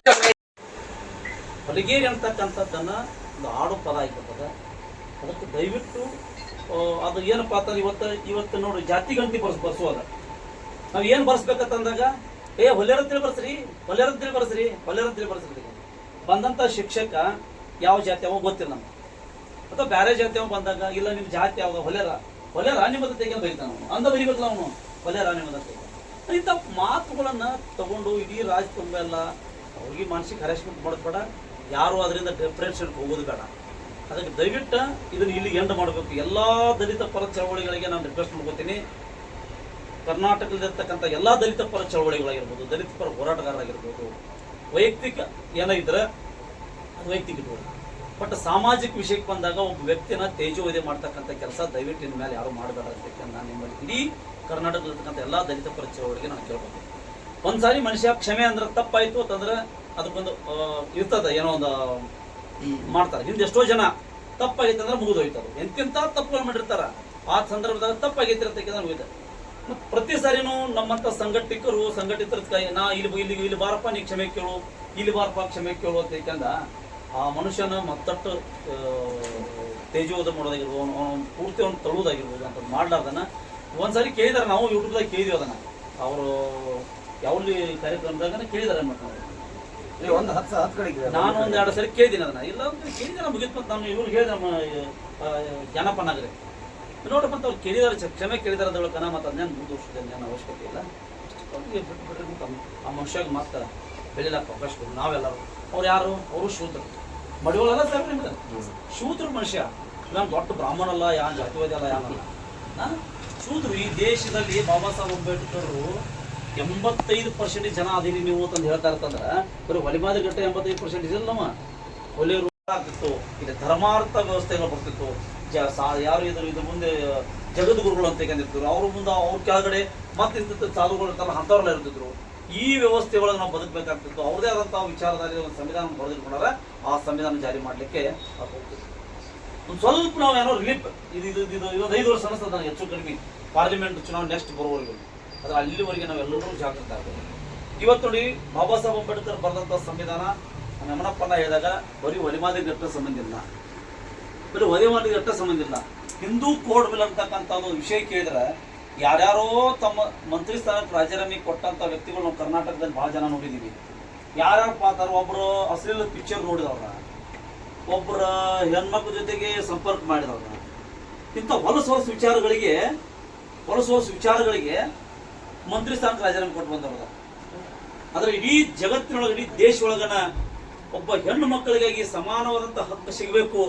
ಹೊಲಿಗೇರಿ ಅಂತಕ್ಕಂಥದ್ದನ್ನ ಒಂದು ಆಡು ಪದ ಆಗಿರ್ತದೆ. ಅದಕ್ಕೆ ದಯವಿಟ್ಟು ಅದು ಏನು ಅಂತಂದ್ರೆ ಇವತ್ತು ಇವತ್ತು ನೋಡಿ, ಜಾತಿ ಗಂಟಿ ಬರ್ಸ್ ಬರ್ಸೋದ ನಾವು ಏನು ಬರ್ಸ್ಬೇಕಂತಂದಾಗ ಏ ಅಂತೇಳಿ ಬರ್ಸ್ರಿ ಅಂತೇಳಿ ಬರ್ಸ್ರಿ ಅಂತೇಳಿ ಬರ್ಸ್ರಿ ಬಂದಂತ ಶಿಕ್ಷಕ ಯಾವ ಜಾತಿ ಅವ ಗೊತ್ತಿಲ್ಲ ನಮ್ಗೆ. ಅಥವಾ ಬೇರೆ ಜಾತಿ ಅವ ಬಂದಾಗ, ಇಲ್ಲ ನಿಮ್ಮ ಜಾತಿ ಯಾವಾಗ ಹೊಲೆರ. ಹೊಲೆರ ನಿಮ್ಮದ ತೆಗೆದು ಬೈತಾನ ಅವನು. ಅಂದ ಬರಿಬೇಕಲ್ಲ ಅವನು. ಹೊಲೆರ ನಿಮ್ಮದ ಇಂಥ ಮಾತುಗಳನ್ನ ತಗೊಂಡು ಇಡೀ ರಾಜ ತುಂಬ ಎಲ್ಲ ಅವ್ರಿಗೆ ಮಾನಸಿಕ ಹರಾಸ್ಮೆಂಟ್ ಮಾಡೋದು ಯಾರು ಅದರಿಂದ ಡಿಫ್ರೆನ್ಷನ್ ಹೋಗೋದು ಬೇಡ. ಅದಕ್ಕೆ ದಯವಿಟ್ಟು ಇದನ್ನು ಇಲ್ಲಿ ಎಂಡ್ ಮಾಡಬೇಕು. ಎಲ್ಲ ದಲಿತ ಪರ ಚಳವಳಿಗಳಿಗೆ ನಾನು ರಿಕ್ವೆಸ್ಟ್ ಮಾಡ್ಕೋತೀನಿ. ಕರ್ನಾಟಕದಲ್ಲಿರ್ತಕ್ಕಂಥ ಎಲ್ಲ ದಲಿತ ಪರ ಚಳವಳಿಗಳಾಗಿರ್ಬೋದು, ದಲಿತ ಪರ ಹೋರಾಟಗಾರರಾಗಿರ್ಬೋದು, ವೈಯಕ್ತಿಕ ಏನಾಗಿದ್ರೆ ಅದು ವೈಯಕ್ತಿಕ ಇಟ್ಕೊಳ್ಳಿ. ಬಟ್ ಸಾಮಾಜಿಕ ವಿಷಯಕ್ಕೆ ಬಂದಾಗ ಒಬ್ಬ ವ್ಯಕ್ತಿನ ತೇಜೋವಧೆ ಮಾಡ್ತಕ್ಕಂಥ ಕೆಲಸ ದಯವಿಟ್ಟು ಇನ್ನ ಮೇಲೆ ಯಾರು ಮಾಡಬೇಡ ಅಂತ ನಾನು ನಿಮ್ಮಲ್ಲಿ ಇಡೀ ಕರ್ನಾಟಕದಲ್ಲಿರ್ತಕ್ಕಂಥ ಎಲ್ಲ ದಲಿತ ಪರ ಚಳವಳಿಗೆ ನಾನು ಕೇಳ್ಬೋದು ಒಂದ್ಸಾರಿ ಮನುಷ್ಯ ಕ್ಷಮೆ ಅಂದ್ರೆ ತಪ್ಪಾಯಿತು, ಅಂತಂದ್ರೆ ಅದಕ್ಕೊಂದು ಇರ್ತದೆ, ಏನೋ ಒಂದು ಮಾಡ್ತಾರೆ. ಹಿಂದೆ ಎಷ್ಟೋ ಜನ ತಪ್ಪಾಗೈತೆ ಅಂದ್ರೆ ಮುಗಿದೋಯ್ತಾರೆ ಎಂತೆಂತ ತಪ್ಪುಗಳು ಮಾಡಿರ್ತಾರ. ಆ ಸಂದರ್ಭದಾಗ ತಪ್ಪಾಗೈತಿ ಅಂತ ಮತ್ತ್ ಪ್ರತಿ ಸಾರಿನೂ ನಮ್ಮಂಥ ಸಂಘಟಿಕರು, ಸಂಘಟಿತರ ಕೈ, ನಾ ಇಲ್ಲಿ ಇಲ್ಲಿ ಇಲ್ಲಿ ಬಾರಪ್ಪ, ನೀ ಕ್ಷಮೆ ಕೇಳು, ಇಲ್ಲಿ ಬಾರಪ್ಪ, ಕ್ಷಮೆ ಕೇಳು ಅಂತ ಏಕೆಂದ ಆ ಮನುಷ್ಯನ ಮತ್ತಷ್ಟು ತೇಜೋದ ಮಾಡೋದಾಗಿರ್ಬೋದು, ಅವನು ಪೂರ್ತಿ ಅವ್ನು ತಳುವುದಾಗಿರ್ಬೋದು ಅಂತ ಮಾಡ್ಲಾರ್ದನ ಒಂದ್ಸಾರಿ ಕೇಳಿದಾರೆ. ನಾವು ಯೂಟ್ಯೂಬ್ದಾಗ ಕೇಳಿದ್ವಿ ಅದನ್ನ. ಅವರು ಯಾವಲ್ಲಿ ಕಾರ್ಯಕ್ರಮದಾಗ ಕೇಳಿದಾರೆ ಮತ್ತೆ ಒಂದು ಹತ್ತು ಹತ್ತು ಕಡೆ ನಾನು ಒಂದು ಎರಡು ಸರಿ ಕೇಳಿದ್ದೀನಿ ಅದನ್ನ. ಇಲ್ಲ ಅಂದ್ರೆ ಕೇಳಿದ್ರೆ ಮುಗಿತ್ ಮತ್ತೆ ನಾನು ಇವ್ರು ಹೇಳಿದೆ ನಮ್ಮ ಜನಪ್ಪ ನಗರಿ. ನೋಡಪ್ಪ ಅಂತ ಅವ್ರು ಕೇಳಿದಾರೆ ಕ್ಷಮೆ ಕೇಳಿದಾರೆ ಅದೊಳಕನ ಮತ್ತು ಅದನ್ನೇನು ಮುಂದೆ ವರ್ಷದ ಅವಶ್ಯಕತೆ ಇಲ್ಲ. ಬಿಟ್ಟು ಬಿಟ್ಟರೆ ಆ ಮನುಷ್ಯಾಗ ಮತ್ತೆ ಬೆಳಿಲಕ್ಕ ಕೊಡು, ನಾವೆಲ್ಲರೂ. ಅವ್ರು ಯಾರು? ಅವರು ಶೂದ್ರ ಮಡಿಗಳಲ್ಲ ಸರ್ ನಿಮ್ಗೆ? ಶೂದ್ರ ಮನುಷ್ಯ. ನಾನು ದೊಡ್ಡ ಬ್ರಾಹ್ಮಣ ಅಲ್ಲ ಯಾನ್ ಜಾತಿವಾದಿ ಅಲ್ಲ, ಯಾನಲ್ಲ. ಆ? ಶೂದ್ರು ಈ ದೇಶದಲ್ಲಿ ಬಾಬಾ ಸಾಹೇಬ್ ಅಂಬೇಡ್ಕರ್ ಎಂಬತ್ತೈದು ಪರ್ಸೆಂಟೇಜ್ ಜನ ಅದೀರಿ ನೀವು ಅಂತ ಹೇಳ್ತಾ ಇರ್ತಂದ್ರ, ಬರೀ ಹೊಲಿಮಾದ ಗಟ್ಟ ಎಂಬತ್ತೈದು ಪರ್ಸೆಂಟೇಜ್ ಇಲ್ಲ ನಮ್ಮ. ಹೊಲಿಯರು ಆಗ್ತಿತ್ತು, ಇಲ್ಲಿ ಧರ್ಮಾರ್ಥ ವ್ಯವಸ್ಥೆಗಳು ಬರ್ತಿತ್ತು. ಜ ಯಾರು ಇದ್ರು ಇದ್ರ ಮುಂದೆ ಜಗದ್ಗುರುಗಳು ಅಂತ ಕಂದಿರ್ತಿದ್ರು ಅವ್ರ ಮುಂದೆ ಅವ್ರ ಕೆಳಗಡೆ ಮತ್ತೆ ಇಂಥ ಸಾಧುಗಳು ಇರ್ತಾರಲ್ಲ ಇರ್ತಿದ್ರು. ಈ ವ್ಯವಸ್ಥೆ ಒಳಗೆ ನಾವು ಬದುಕಬೇಕಾಗ್ತಿತ್ತು. ಅವ್ರದೇ ಆದಂತಹ ವಿಚಾರದಲ್ಲಿ ಒಂದು ಸಂವಿಧಾನ ಬರೆದಿಟ್ಕೊಂಡಾರ, ಆ ಸಂವಿಧಾನ ಜಾರಿ ಮಾಡ್ಲಿಕ್ಕೆ ಅದು ಒಂದು ಸ್ವಲ್ಪ ನಾವು ಏನೋ ರಿಲೀಫ್ ಇದು ಇದು ಇದು ಐದು ವರ್ಷ ಅನಿಸ್ತದೆ ನನಗೆ, ಹೆಚ್ಚು ಕಡಿಮೆ. ಪಾರ್ಲಿಮೆಂಟ್ ಚುನಾವಣೆ ನೆಕ್ಸ್ಟ್ ಬರುವವರೆಗೂ. ಆದರೆ ಅಲ್ಲಿವರೆಗೆ ನಾವೆಲ್ಲರೂ ಜಾಗೃತ ಆಗಬೇಕು. ಇವತ್ತು ನೋಡಿ ಬಾಬಾ ಸಾಹೇಬ್ ಅಂಬೇಡ್ಕರ್ ಬರೆದಂಥ ಸಂವಿಧಾನ ನಮ್ಮನಪ್ಪನ ಹೇಳಿದಾಗ, ಬರೀ ಒಲಿಮಾದಿ ಗಟ್ಟ ಸಂಬಂಧ ಇಲ್ಲ. ಬರೀ ಒಲಿಮಾದಿ ಗಟ್ಟ ಸಂಬಂಧ ಇಲ್ಲ. ಹಿಂದೂ ಕೋಡ್ ಬಿಲ್ ಅಂತಕ್ಕಂಥ ಒಂದು ವಿಷಯ ಕೇಳಿದ್ರೆ, ಯಾರ್ಯಾರೋ ತಮ್ಮ ಮಂತ್ರಿ ಸ್ಥಾನಕ್ಕೆ ರಾಜೀನಾಮೆ ಕೊಟ್ಟಂತ ವ್ಯಕ್ತಿಗಳು ನಾವು ಕರ್ನಾಟಕದಲ್ಲಿ ಬಹಳ ಜನ ನೋಡಿದೀವಿ. ಯಾರ್ಯಾರು ಪಾತ್ರ ಒಬ್ರು ಅಶ್ಲೀಲ ಪಿಕ್ಚರ್ ನೋಡಿದವ್ರ ಒಬ್ಬರ ಹೆಣ್ಮಕ್ಳ ಜೊತೆಗೆ ಸಂಪರ್ಕ ಮಾಡಿದವ್ರ. ಇಂಥ ಹೊಲಸು ಹೊಲಸು ವಿಚಾರಗಳಿಗೆ, ಹೊಲಸು ಹೊಲಸು ವಿಚಾರಗಳಿಗೆ ಮಂತ್ರಿ ಸ್ಥಾನಕ್ಕೆ ರಾಜೀನಾಮೆ ಕೊಟ್ಟು ಬಂದವ್ರದ ಆದ್ರೆ ಇಡೀ ಜಗತ್ತಿನೊಳಗೆ, ಇಡೀ ದೇಶದೊಳಗನ ಒಬ್ಬ ಹೆಣ್ಣು ಮಕ್ಕಳಿಗಾಗಿ ಸಮಾನವಾದಂತ ಹಕ್ಕು ಸಿಗಬೇಕು.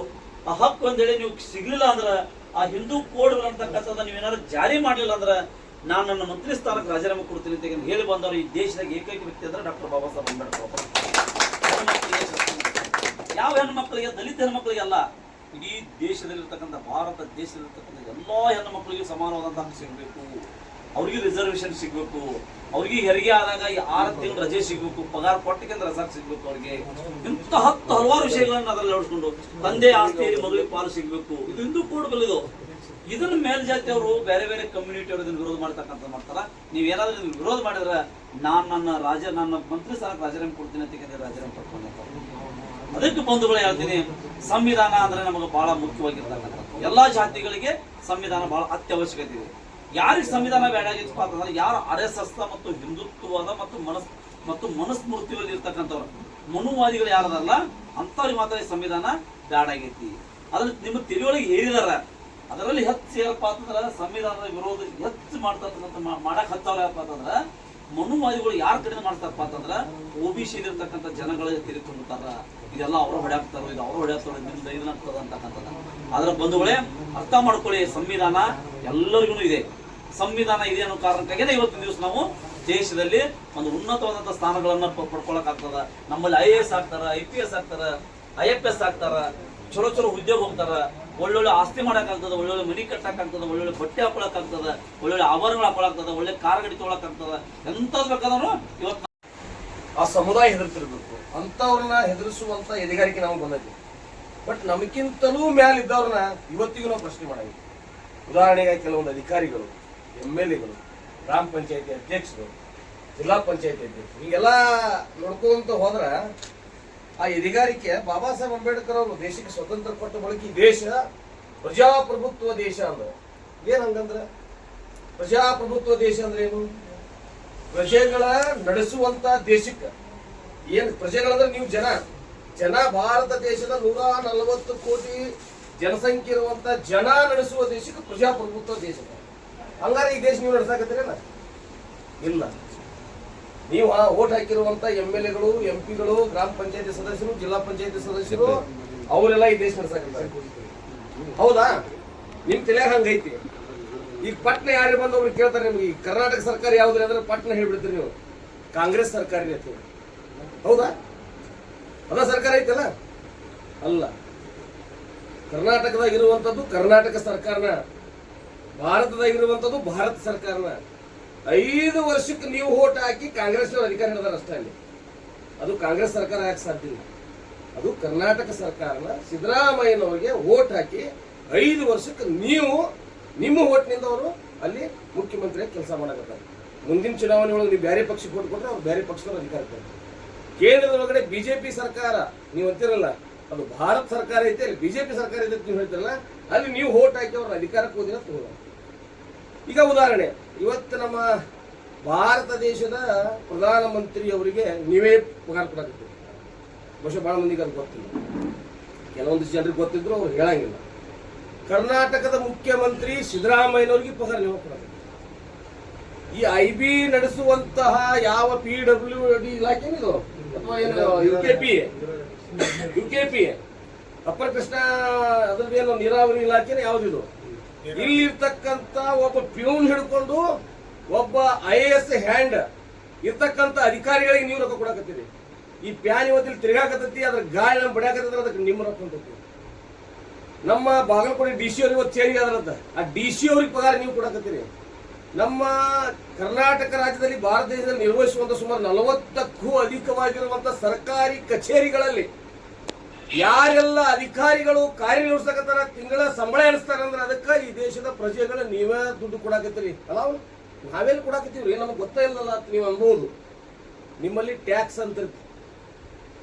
ಆ ಹಕ್ಕು ಒಂದೇಳಿ ನೀವು ಸಿಗ್ಲಿಲ್ಲ ಅಂದ್ರೆ, ಆ ಹಿಂದೂ ಕೋಡ್ ನೀವು ನೀವೇನಾದ್ರು ಜಾರಿ ಮಾಡಲಿಲ್ಲ ಅಂದ್ರೆ, ನಾನು ನನ್ನ ಮಂತ್ರಿ ಸ್ಥಾನಕ್ಕೆ ರಾಜೀನಾಮೆ ಕೊಡ್ತೀನಿ ಅಂತ ಹೇಳಿ ಬಂದವರು ಈ ದೇಶದಾಗ ಏಕೈಕ ವ್ಯಕ್ತಿ ಅಂದ್ರೆ ಡಾಕ್ಟರ್ ಬಾಬಾ ಸಾಹೇಬ್ ಅಂಬೇಡ್ಕರ್. ಹೆಣ್ಮಕ್ಳಿಗೆ ಯಾವ ಹೆಣ್ಣು ಮಕ್ಕಳಿಗೆ? ದಲಿತ ಹೆಣ್ಣು ಮಕ್ಕಳಿಗೆ ಅಲ್ಲ. ಇಡೀ ದೇಶದಲ್ಲಿರ್ತಕ್ಕಂಥ, ಭಾರತ ದೇಶದಲ್ಲಿರ್ತಕ್ಕಂಥ ಎಲ್ಲಾ ಹೆಣ್ಣು ಮಕ್ಕಳಿಗೆ ಸಮಾನವಾದಂತ ಹಕ್ಕು ಸಿಗಬೇಕು. ಅವ್ರಿಗೆ ರಿಸರ್ವೇಶನ್ ಸಿಗ್ಬೇಕು. ಅವ್ರಿಗೆ ಹೆರಿಗೆ ಆದಾಗ ಈ ಆರು ತಿಂಗಳು ರಜೆ ಸಿಗ್ಬೇಕು, ಪಗಾರ ಕೊಟ್ಟಕ್ಕಿಂತ ರಜಾ ಸಿಗ್ಬೇಕು ಅವ್ರಿಗೆ. ಇಂಥ ಹತ್ತು ಹಲವಾರು ವಿಷಯಗಳನ್ನ ಅದ್ರಲ್ಲಿ ನೋಡ್ಕೊಂಡು ತಂದೆ ಆಸ್ತಿಯಲ್ಲಿ ಮಗಳಿಗೆ ಪಾಲು ಸಿಗ್ಬೇಕು. ಇದು ಹಿಂದೂ ಕೂಡ ಇದು. ಇದನ್ನ ಮೇಲ್ಜಾತಿಯವರು ಬೇರೆ ಬೇರೆ ಕಮ್ಯುನಿಟಿ ಅವರು ಇದನ್ನ ವಿರೋಧ ಮಾಡ್ತಕ್ಕಂಥ ಮಾಡ್ತಾರ. ನೀವ್ ಏನಾದ್ರೂ ಇದನ್ನ ವಿರೋಧ ಮಾಡಿದ್ರೆ ನಾನು ನನ್ನ ರಾಜ ನನ್ನ ಮಂತ್ರಿ ಸ್ಥಾನಕ್ಕೆ ರಾಜೀನಾಮೆ ಕೊಡ್ತೀನಿ ಅಂತ ರಾಜೀನಾಮೆ ಪಡ್ಕೊಂಡು ಅದಕ್ಕೆ ಬಂಧುಗಳು ಹೇಳ್ತೀನಿ, ಸಂವಿಧಾನ ಅಂದ್ರೆ ನಮಗೆ ಬಹಳ ಮುಖ್ಯವಾಗಿರ್ತಕ್ಕಂಥ ಎಲ್ಲಾ ಜಾತಿಗಳಿಗೆ ಸಂವಿಧಾನ ಬಹಳ ಅತ್ಯವಶ್ಯಕತೆ ಇದೆ. ಯಾರಿಗೆ ಸಂವಿಧಾನ ಬೇಡ ಆಗಿತ್ತು ಅಂತಂದ್ರೆ ಯಾರು ಅರೆ ಮತ್ತು ಹಿಂದುತ್ವದ ಮತ್ತು ಮನಸ್ ಮತ್ತು ಮನಸ್ಮೃತಿಯಲ್ಲಿ ಇರ್ತಕ್ಕಂಥವ್ರು. ಮನುವಾದಿಗಳು ಯಾರದಲ್ಲ, ಅಂಥವ್ರಿಗೆ ಮಾತ್ರ ಈ ಸಂವಿಧಾನ ಬೇಡ ಆಗೈತಿ. ಅದ್ರಲ್ಲಿ ನಿಮ್ಮ ತಿಳಿವಳಿಗೆ ಹೇಳಿದಾರ ಅದರಲ್ಲಿ ಹೆಚ್ಚು ಏನಪ್ಪ ಅಂತಂದ್ರೆ ಸಂವಿಧಾನದ ವಿರೋಧ ಹೆಚ್ಚು ಮಾಡ್ತಕ್ಕಂಥ ಮಾಡಕ್ ಹತ್ತವ್ರ ಏನಪ್ಪ ಅಂತಂದ್ರೆ ಮನುವಾದಿಗಳು ಯಾರ ಕಡೆ ಮಾಡ್ತಾರಪ್ಪ ಅಂತಂದ್ರ ಒ ಬಿ ಸಿ ಇರ್ತಕ್ಕಂಥ ಜನಗಳ ತಿರಿ ತುಂಬುತ್ತಾರ ಇದೆಲ್ಲ ಅವ್ರು ಹೊಡ್ಯಾಕ್ತಾರೋ, ಇದು ಅವ್ರು ಹೊಡ್ಯಾಕ್ತಾರೋ, ನಿಮ್ದು ಇದನ್ನ ಅಂತಕ್ಕಂಥದ್ದು ಅದ್ರ ಬಂಧುಗಳೇ, ಅರ್ಥ ಮಾಡ್ಕೊಳ್ಳಿ ಸಂವಿಧಾನ ಎಲ್ಲರಿಗೂ ಇದೆ. ಸಂವಿಧಾನ ಇದೆ ಅನ್ನೋ ಕಾರಣಕ್ಕಾಗಿ ಇವತ್ತಿನ ದಿವಸ ನಾವು ದೇಶದಲ್ಲಿ ಒಂದು ಉನ್ನತವಾದಂತ ಸ್ಥಾನಗಳನ್ನ ಪಡ್ಕೊಳಕ್ ನಮ್ಮಲ್ಲಿ ಐ ಎ ಎಸ್ ಆಗ್ತಾರ ಐ ಪಿ ಎಸ್ ಆಗ್ತಾರ ಐ ಎಫ್ ಎಸ್ ಆಗ್ತಾರ, ಚಲೋ ಚಲೋ ಉದ್ಯೋಗ ಹೋಗ್ತಾರ, ಒಳ್ಳೊಳ್ಳೆ ಆಸ್ತಿ ಮಾಡಕ್ ಒಳ್ಳೊಳ್ಳೆ ಮನಿ ಕಟ್ಟಕ್ ಆಗ್ತದ, ಒಳ್ಳೊಳ್ಳೆ ಬಟ್ಟೆ ಹಾಕೊಳಕ್ ಆಗ್ತದ, ಒಳ್ಳೊಳ್ಳೆ ಆಭರಣಗಳು ಹಾಕೊಳಕ್ ಒಳ್ಳೆ ಕಾರ್ ಗಡಿ ತೊಗೊಳಕ್ ಆಗ್ತದ ಎಂತ ಬೇಕಾದ್ರೂ ಇವತ್ತು ಆ ಸಮುದಾಯ ಹೆದರ್ತಿರ್ಬೇಕು. ಅಂತವ್ರನ್ನ ಹೆದರಿಸುವಂತ ಎದೆಗಾರಿಕೆ ನಾವು ಬಂದೈತಿ ಬಟ್ ನಮಗಿಂತಲೂ ಮ್ಯಾಲಿದ್ದವ್ರನ್ನ ಇವತ್ತಿಗೂ ನಾವು ಪ್ರಶ್ನೆ ಮಾಡಂಗಿಲ್ಲ. ಉದಾಹರಣೆಗೆ ಕೆಲವೊಂದು ಅಧಿಕಾರಿಗಳು. ಎಂ ಎಲ್ ಗ್ರಾಮ ಪಂಚಾಯತಿ ಅಧ್ಯಕ್ಷರು, ಜಿಲ್ಲಾ ಪಂಚಾಯತಿ ಅಧ್ಯಕ್ಷರು, ಹೀಗೆಲ್ಲ ನೋಡ್ಕೊಂತ ಹೋದ್ರೆ ಆ ಎದೆಗಾರಿಕೆ ಬಾಬಾ ಸಾಹೇಬ್ ಅಂಬೇಡ್ಕರ್ ಅವರು ದೇಶಕ್ಕೆ ಸ್ವತಂತ್ರ ಕೊಟ್ಟ ಬಳಿಕ ದೇಶ ಪ್ರಜಾಪ್ರಭುತ್ವ ದೇಶ ಅಂದ್ರೆ. ಏನು ಹಂಗಂದ್ರೆ? ಪ್ರಜಾಪ್ರಭುತ್ವ ದೇಶ ಅಂದ್ರೆ ಏನು? ಪ್ರಜೆಗಳ ನಡೆಸುವಂತ ದೇಶಕ್ಕೆ. ಏನು ಪ್ರಜೆಗಳಂದ್ರೆ ನೀವು ಜನ. ಜನ ಭಾರತ ದೇಶದ ನೂರ ನಲವತ್ತು ಕೋಟಿ ಜನಸಂಖ್ಯೆ ಇರುವಂತ ಜನ ನಡೆಸುವ ದೇಶಕ್ಕೆ ಪ್ರಜಾಪ್ರಭುತ್ವ ದೇಶ. ಹಂಗಾರೆ ಈ ದೇಶ ನೀವು ನಡೆಸಾಕತ್ತೀರಲ್ಲ? ಇಲ್ಲ. ನೀವು ಆ ಓಟ್ ಹಾಕಿರುವಂತ ಎಂ ಎಲ್ ಎಗಳು, ಎಂ ಪಿಗಳು, ಗ್ರಾಮ ಪಂಚಾಯತಿ ಸದಸ್ಯರು, ಜಿಲ್ಲಾ ಪಂಚಾಯತಿ ಸದಸ್ಯರು, ಅವರೆಲ್ಲ ಈ ದೇಶ ನಡೆಸಾಕತ್ತಾರೆ. ಹೌದಾ? ನಿಮ್ ತಲೆಯಾಗ ಹಂಗೈತಿ. ಈಗ ಪಟ್ನ ಯಾರು ಬಂದು ಅವ್ರಿಗೆ ಕೇಳ್ತಾರೆ ನಿಮ್ಗೆ, ಈ ಕರ್ನಾಟಕ ಸರ್ಕಾರ ಯಾವ್ದ್ರಿ ಅಂದ್ರೆ ಪಟ್ನ ಹೇಳ್ಬಿಡ್ತೀರಿ ನೀವು. ಕಾಂಗ್ರೆಸ್ ಸರ್ಕಾರ ಐತಿ ಹೌದಾ? ಅದ ಸರ್ಕಾರ ಐತಲ್ಲ? ಅಲ್ಲ. ಕರ್ನಾಟಕದಾಗ ಇರುವಂತದ್ದು ಕರ್ನಾಟಕ ಸರ್ಕಾರನ ಭಾರತದಾಗ ಇರುವಂತದ್ದು ಭಾರತ ಸರ್ಕಾರನ. ಐದು ವರ್ಷಕ್ಕೆ ನೀವು ಓಟ್ ಹಾಕಿ ಕಾಂಗ್ರೆಸ್ನವ್ರು ಅಧಿಕಾರ ಹಿಡಿದಾರೆ ಅಷ್ಟೇ ಅಲ್ಲಿ. ಅದು ಕಾಂಗ್ರೆಸ್ ಸರ್ಕಾರ ಯಾಕೆ ಸಾಧ್ಯ ಇಲ್ಲ. ಅದು ಕರ್ನಾಟಕ ಸರ್ಕಾರನ ಸಿದ್ದರಾಮಯ್ಯನವರಿಗೆ ಓಟ್ ಹಾಕಿ ಐದು ವರ್ಷಕ್ಕೆ ನೀವು ನಿಮ್ಮ ಓಟ್ನಿಂದ ಅವರು ಅಲ್ಲಿ ಮುಖ್ಯಮಂತ್ರಿ ಕೆಲಸ ಮಾಡಕತ್ತಾರೆ. ಮುಂದಿನ ಚುನಾವಣೆ ಒಳಗೆ ನೀವು ಬೇರೆ ಪಕ್ಷಕ್ಕೆ ಓಟ್ ಕೊಟ್ಟರೆ ಅವ್ರು ಬೇರೆ ಪಕ್ಷದವ್ರು ಅಧಿಕಾರ ಕೊಡ್ತಾರೆ ಕೇಂದ್ರದೊಳಗಡೆ ಬಿಜೆಪಿ ಸರ್ಕಾರ, ನೀವು ಅಂತಿರಲ್ಲ, ಅದು ಭಾರತ ಸರ್ಕಾರ ಐತೆ, ಅಲ್ಲಿ ಬಿಜೆಪಿ ಸರ್ಕಾರ ಐತೆ ನೀವು ಹೇಳ್ತಿರಲ್ಲ ಅಲ್ಲಿ ನೀವು ಹೋಟ್ ಹಾಕಿ ಅವ್ರ ಅಧಿಕಾರಕ್ಕೆ ಹೋದಿರ ತಗೋಲ್ಲ ಈಗ ಉದಾಹರಣೆ ಇವತ್ತು ನಮ್ಮ ಭಾರತ ದೇಶದ ಪ್ರಧಾನಮಂತ್ರಿ ಅವರಿಗೆ ನೀವೇ ಪಗಾರ ಕೊಡಕತ್ತೀರಿ. ಬಹುಶಃ ಬಹಳ ಮಂದಿಗೆ ಅದು ಗೊತ್ತಿಲ್ಲ. ಕೆಲವೊಂದಿಷ್ಟು ಜನರಿಗೆ ಗೊತ್ತಿದ್ರು ಅವ್ರು ಹೇಳಂಗಿಲ್ಲ. ಕರ್ನಾಟಕದ ಮುಖ್ಯಮಂತ್ರಿ ಸಿದ್ದರಾಮಯ್ಯನವ್ರಿಗೆ ಪಗಾರ ನೀವು ಕೊಡಬೇಕು ಈ ಐ ಬಿ ನಡೆಸುವಂತಹ ಯಾವ ಪಿ ಡಬ್ಲ್ಯೂ ಡಿ ಇಲಾಖೆ ಅಥವಾ U K P U K P upper Krishna ಅದ್ರದ್ದೇನು ನೀರಾವರಿ ಇದು? ಇಲ್ಲಿ ಇಲ್ಲಿರ್ತಕ್ಕಂತ ಒಬ್ಬ ಪ್ಯೂನ್ ಹಿಡ್ಕೊಂಡು ಒಬ್ಬ ಐ ಎ ಎಸ್ ಹ್ಯಾಂಡ್ ಇರ್ತಕ್ಕಂತ ಅಧಿಕಾರಿಗಳಿಗೆ ನೀವು ರೊಕ್ಕ ಕೊಡಕತ್ತೀರಿ. ಈ ಪ್ಯಾನ್ ಇವತ್ತಿಲ್ಲಿ ತಿರ್ಗಾಕತ್ತೈತಿ, ಅದ್ರ ಗಾಳಿ ನಮ್ ಬಡಿಯಾಕತ್ತೈತಿ ಅದಕ್ಕೆ ನಿಮ್ಮ ರೊಕ್ಕ ನಮ್ಮ ಬಾಗಲಕೋಟೆ ಡಿ ಸಿ ಅವ್ರಿಗೆ ಇವತ್ತು ಚೇಂಜ್ ಆ ಡಿ ಸಿ ಅವ್ರಿಗೆ ಪಗಾರ ನೀವು ಕೊಡಕತ್ತೀರಿ. ನಮ್ಮ ಕರ್ನಾಟಕ ರಾಜ್ಯದಲ್ಲಿ ಭಾರತ ದೇಶದಲ್ಲಿ ನಿರ್ವಹಿಸುವಂತ ಸುಮಾರು ನಲವತ್ತಕ್ಕೂ ಅಧಿಕವಾಗಿರುವಂತ ಸರ್ಕಾರಿ ಕಚೇರಿಗಳಲ್ಲಿ ಯಾರೆಲ್ಲ ಅಧಿಕಾರಿಗಳು ಕಾರ್ಯನಿರ್ವಹಿಸಕತ್ತಾರ, ತಿಂಗಳ ಸಂಬಳ ಎಣಿಸ್ತಾರ ಅಂದ್ರೆ ಅದಕ್ಕೆ ಈ ದೇಶದ ಪ್ರಜೆಗಳ ನೀವೇ ದುಡ್ಡು ಕೊಡಾಕತ್ತೀರಿ. ಅಲ್ಲ ನಾವೇನು ಕೊಡಾಕತ್ತೀವ್ರಿ? ನಮಗೆ ಗೊತ್ತೇ ಇಲ್ಲಲ್ಲ ಅಂತ ನೀವು ಅನ್ಬೋದು. ನಿಮ್ಮಲ್ಲಿ ಟ್ಯಾಕ್ಸ್ ಅಂತ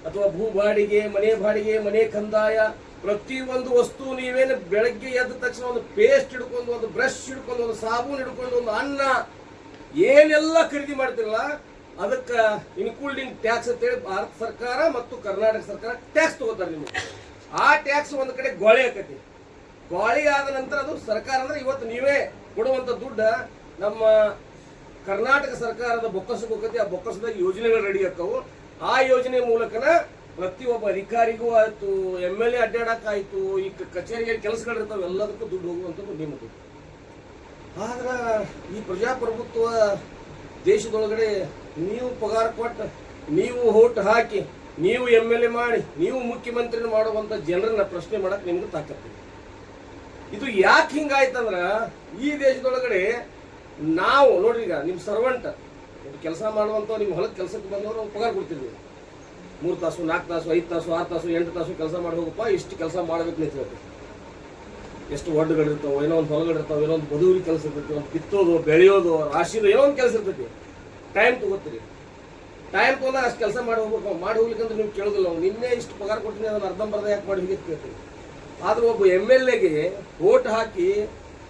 ಅಥವಾ ಭೂ ಬಾಡಿಗೆ, ಮನೆ ಬಾಡಿಗೆ, ಮನೆ ಕಂದಾಯ, ಪ್ರತಿ ಒಂದು ವಸ್ತು ನೀವೇನು ಬೆಳಗ್ಗೆ ಎದ್ದ ತಕ್ಷಣ ಒಂದು ಪೇಸ್ಟ್ ಹಿಡ್ಕೊಂಡು, ಒಂದು ಬ್ರಷ್ ಹಿಡ್ಕೊಂಡು, ಒಂದು ಸಾಬೂನ್ ಹಿಡ್ಕೊಂಡು, ಒಂದು ಅನ್ನ ಏನೆಲ್ಲ ಖರೀದಿ ಮಾಡ್ತಿರಲ್ಲ ಅದಕ್ಕೆ ಇನ್ಕ್ಲೂಡಿಂಗ್ ಟ್ಯಾಕ್ಸ್ ಅಂತೇಳಿ ಭಾರತ ಸರ್ಕಾರ ಮತ್ತು ಕರ್ನಾಟಕ ಸರ್ಕಾರ ಟ್ಯಾಕ್ಸ್ ತಗೋತಾರೆ ನಿಮಗೆ. ಆ ಟ್ಯಾಕ್ಸ್ ಒಂದು ಕಡೆ ಗೋಳೆ ಆಕತಿ. ಗೋಳಿ ಆದ ನಂತರ ಅದು ಸರ್ಕಾರ ಅಂದ್ರೆ ಇವತ್ತು ನೀವೇ ಕೊಡುವಂಥ ದುಡ್ಡ ನಮ್ಮ ಕರ್ನಾಟಕ ಸರ್ಕಾರದ ಬೊಕ್ಕಸಕ್ಕೆ ಹೋಗತಿ ಆ ಬೊಕ್ಕಸದಾಗ ಯೋಜನೆಗಳು ರೆಡಿ ಆಕ್ಕವು ಆ ಯೋಜನೆ ಮೂಲಕನ ಪ್ರತಿಯೊಬ್ಬ ಅಧಿಕಾರಿಗೂ ಆಯಿತು ಎಂ ಎಲ್ ಎ ಅಡ್ಡಾಡಕ್ಕಾಯ್ತು ಈ ಕಚೇರಿಗೆ ಕೆಲಸಗಳಿರ್ತಾವೆ ಎಲ್ಲದಕ್ಕೂ ದುಡ್ಡು ಹೋಗುವಂಥದ್ದು ನಿಮ್ಮದು ಆದ್ರ ಈ ಪ್ರಜಾಪ್ರಭುತ್ವ ದೇಶದೊಳಗಡೆ ನೀವು ಪಗಾರ ಕೊಟ್ಟು, ನೀವು ಹೋಟ್ ಹಾಕಿ, ನೀವು ಎಂ ಎಲ್ ಎ ಮಾಡಿ, ನೀವು ಮುಖ್ಯಮಂತ್ರಿನ ಮಾಡುವಂತ ಜನರನ್ನ ಪ್ರಶ್ನೆ ಮಾಡಕ್ ನಿಮ್ಗೆ ತಾಕತ್ತಿದೆ ಇದು ಯಾಕೆ ಹಿಂಗಾಯ್ತಂದ್ರ, ಈ ದೇಶದೊಳಗಡೆ ನಾವು, ನೋಡ್ರಿ ಈಗ ನಿಮ್ಮ ಸರ್ವೆಂಟ್ ಕೆಲಸ ಮಾಡುವಂತ ನಿಮ್ಮ ಹೊಲದ ಕೆಲಸಕ್ಕೆ ಬಂದವರು ಪಗಾರ ಕೊಡ್ತಿದ್ವಿ ಮೂರು ತಾಸು ನಾಲ್ಕು ತಾಸು, ಐದು ತಾಸು, ಆರು ತಾಸು, ಎಂಟು ತಾಸು ಕೆಲಸ ಮಾಡಿ ಹೋಗಪ್ಪ, ಇಷ್ಟು ಕೆಲಸ ಮಾಡ್ಬೇಕು ನಿಂತಿರ್ಬೇಕು ಎಷ್ಟು ಒಡ್ಡುಗಳಿರ್ತಾವೆ ಏನೋ ಒಂದು ಹೊಲಗಳಿರ್ತಾವೆ, ಏನೋ ಒಂದು ಬದುವರಿ ಕೆಲಸ ಇರ್ತೈತಿ ಒಂದು ಕಿತ್ತೋದು, ಬೆಳೆಯೋದು ರಾಶಿದು ಏನೋ ಒಂದು ಕೆಲಸ ಇರ್ತೈತಿ. ಟೈಮ್ ತಗೋತೀರಿ. ಟೈಮ್ ತಗೊಂಡಾಗ ಅಷ್ಟು ಕೆಲಸ ಮಾಡಿ ಹೋಗ್ಬೇಕು. ಮಾಡಿ ಹೋಗ್ಲಿಕ್ಕಂದ್ರೆ ನೀವು ಕೇಳೋದಿಲ್ಲ. ನಿನ್ನೆ ಇಷ್ಟು ಪಗಾರ ಕೊಟ್ಟಿನಿ ಅದನ್ನ ಅರ್ಧಂಬರ್ಧ ಯಾಕೆ ಮಾಡಿ ಹೋಗಿ ಕೇಳ್ತೀವಿ ಆದ್ರೆ ಒಬ್ಬ ಎಂ ಎಲ್ ಎಗೆ ಓಟ್ ಹಾಕಿ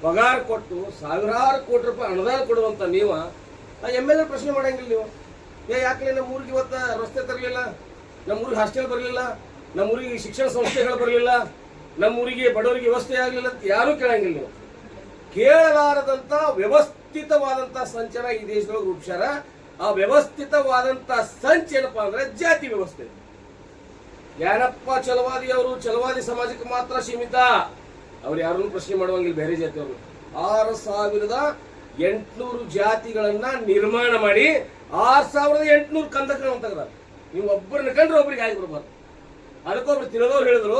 ಪಗಾರ ಕೊಟ್ಟು ಸಾವಿರಾರು ಕೋಟಿ ರೂಪಾಯಿ ಅನುದಾನ ಕೊಡುವಂತ ನೀವು, ಆ ಎಂ ಎಲ್ ಎ ಪ್ರಶ್ನೆ ಮಾಡಂಗಿಲ್ಲ ನೀವು. ಏ, ಯಾಕೆ ನಮ್ಮ ಊರಿಗೆ ಇವತ್ತು ರಸ್ತೆ ತರಲಿಲ್ಲ? ನಮ್ಮ ಊರಿಗೆ ಹಾಸ್ಟೆಲ್ ಬರಲಿಲ್ಲ? ನಮ್ಮ ಊರಿಗೆ ಶಿಕ್ಷಣ ಸಂಸ್ಥೆಗಳು ಬರಲಿಲ್ಲ? ನಮ್ಮ ಊರಿಗೆ ಬಡವರಿಗೆ ವ್ಯವಸ್ಥೆ ಆಗಲಿಲ್ಲ ಅಂತ ಯಾರೂ ಕೇಳಂಗಿಲ್ಲ ನೀವು ಕೇಳಲಾರದಂತ ವ್ಯವಸ್ಥಿತವಾದಂತ ಸಂಚಾರ ಈ ದೇಶದೊಳಗೆ ರೂಪಿಸ್ಯಾರ. ಆ ವ್ಯವಸ್ಥಿತವಾದಂಥ ಸಂಚ ಏನಪ್ಪಾ ಅಂದ್ರೆ ಜಾತಿ ವ್ಯವಸ್ಥೆ. ಯಾರಪ್ಪ ಚಲವಾದಿ ಅವರು ಚಲವಾದಿ ಸಮಾಜಕ್ಕೆ ಮಾತ್ರ ಸೀಮಿತ? ಅವ್ರು ಯಾರನ್ನು ಪ್ರಶ್ನೆ ಮಾಡುವಂಗಿಲ್ಲ ಬೇರೆ ಜಾತಿಯವರು. ಆರು ಸಾವಿರದ ಎಂಟುನೂರು ಜಾತಿಗಳನ್ನ ನಿರ್ಮಾಣ ಮಾಡಿ ಆರು ಸಾವಿರದ ಎಂಟುನೂರು ಕಂದಕಗಳನ್ನು ನೀವು ಒಬ್ಬರನ್ನ ಕಂಡ್ರೆ ಒಬ್ಬರಿಗೆ ಆಗಿ ಬರ್ಬಾರ್ದು ಅದಕ್ಕೊಬ್ರು ತಿಳಿದವ್ರು ಹೇಳಿದ್ರು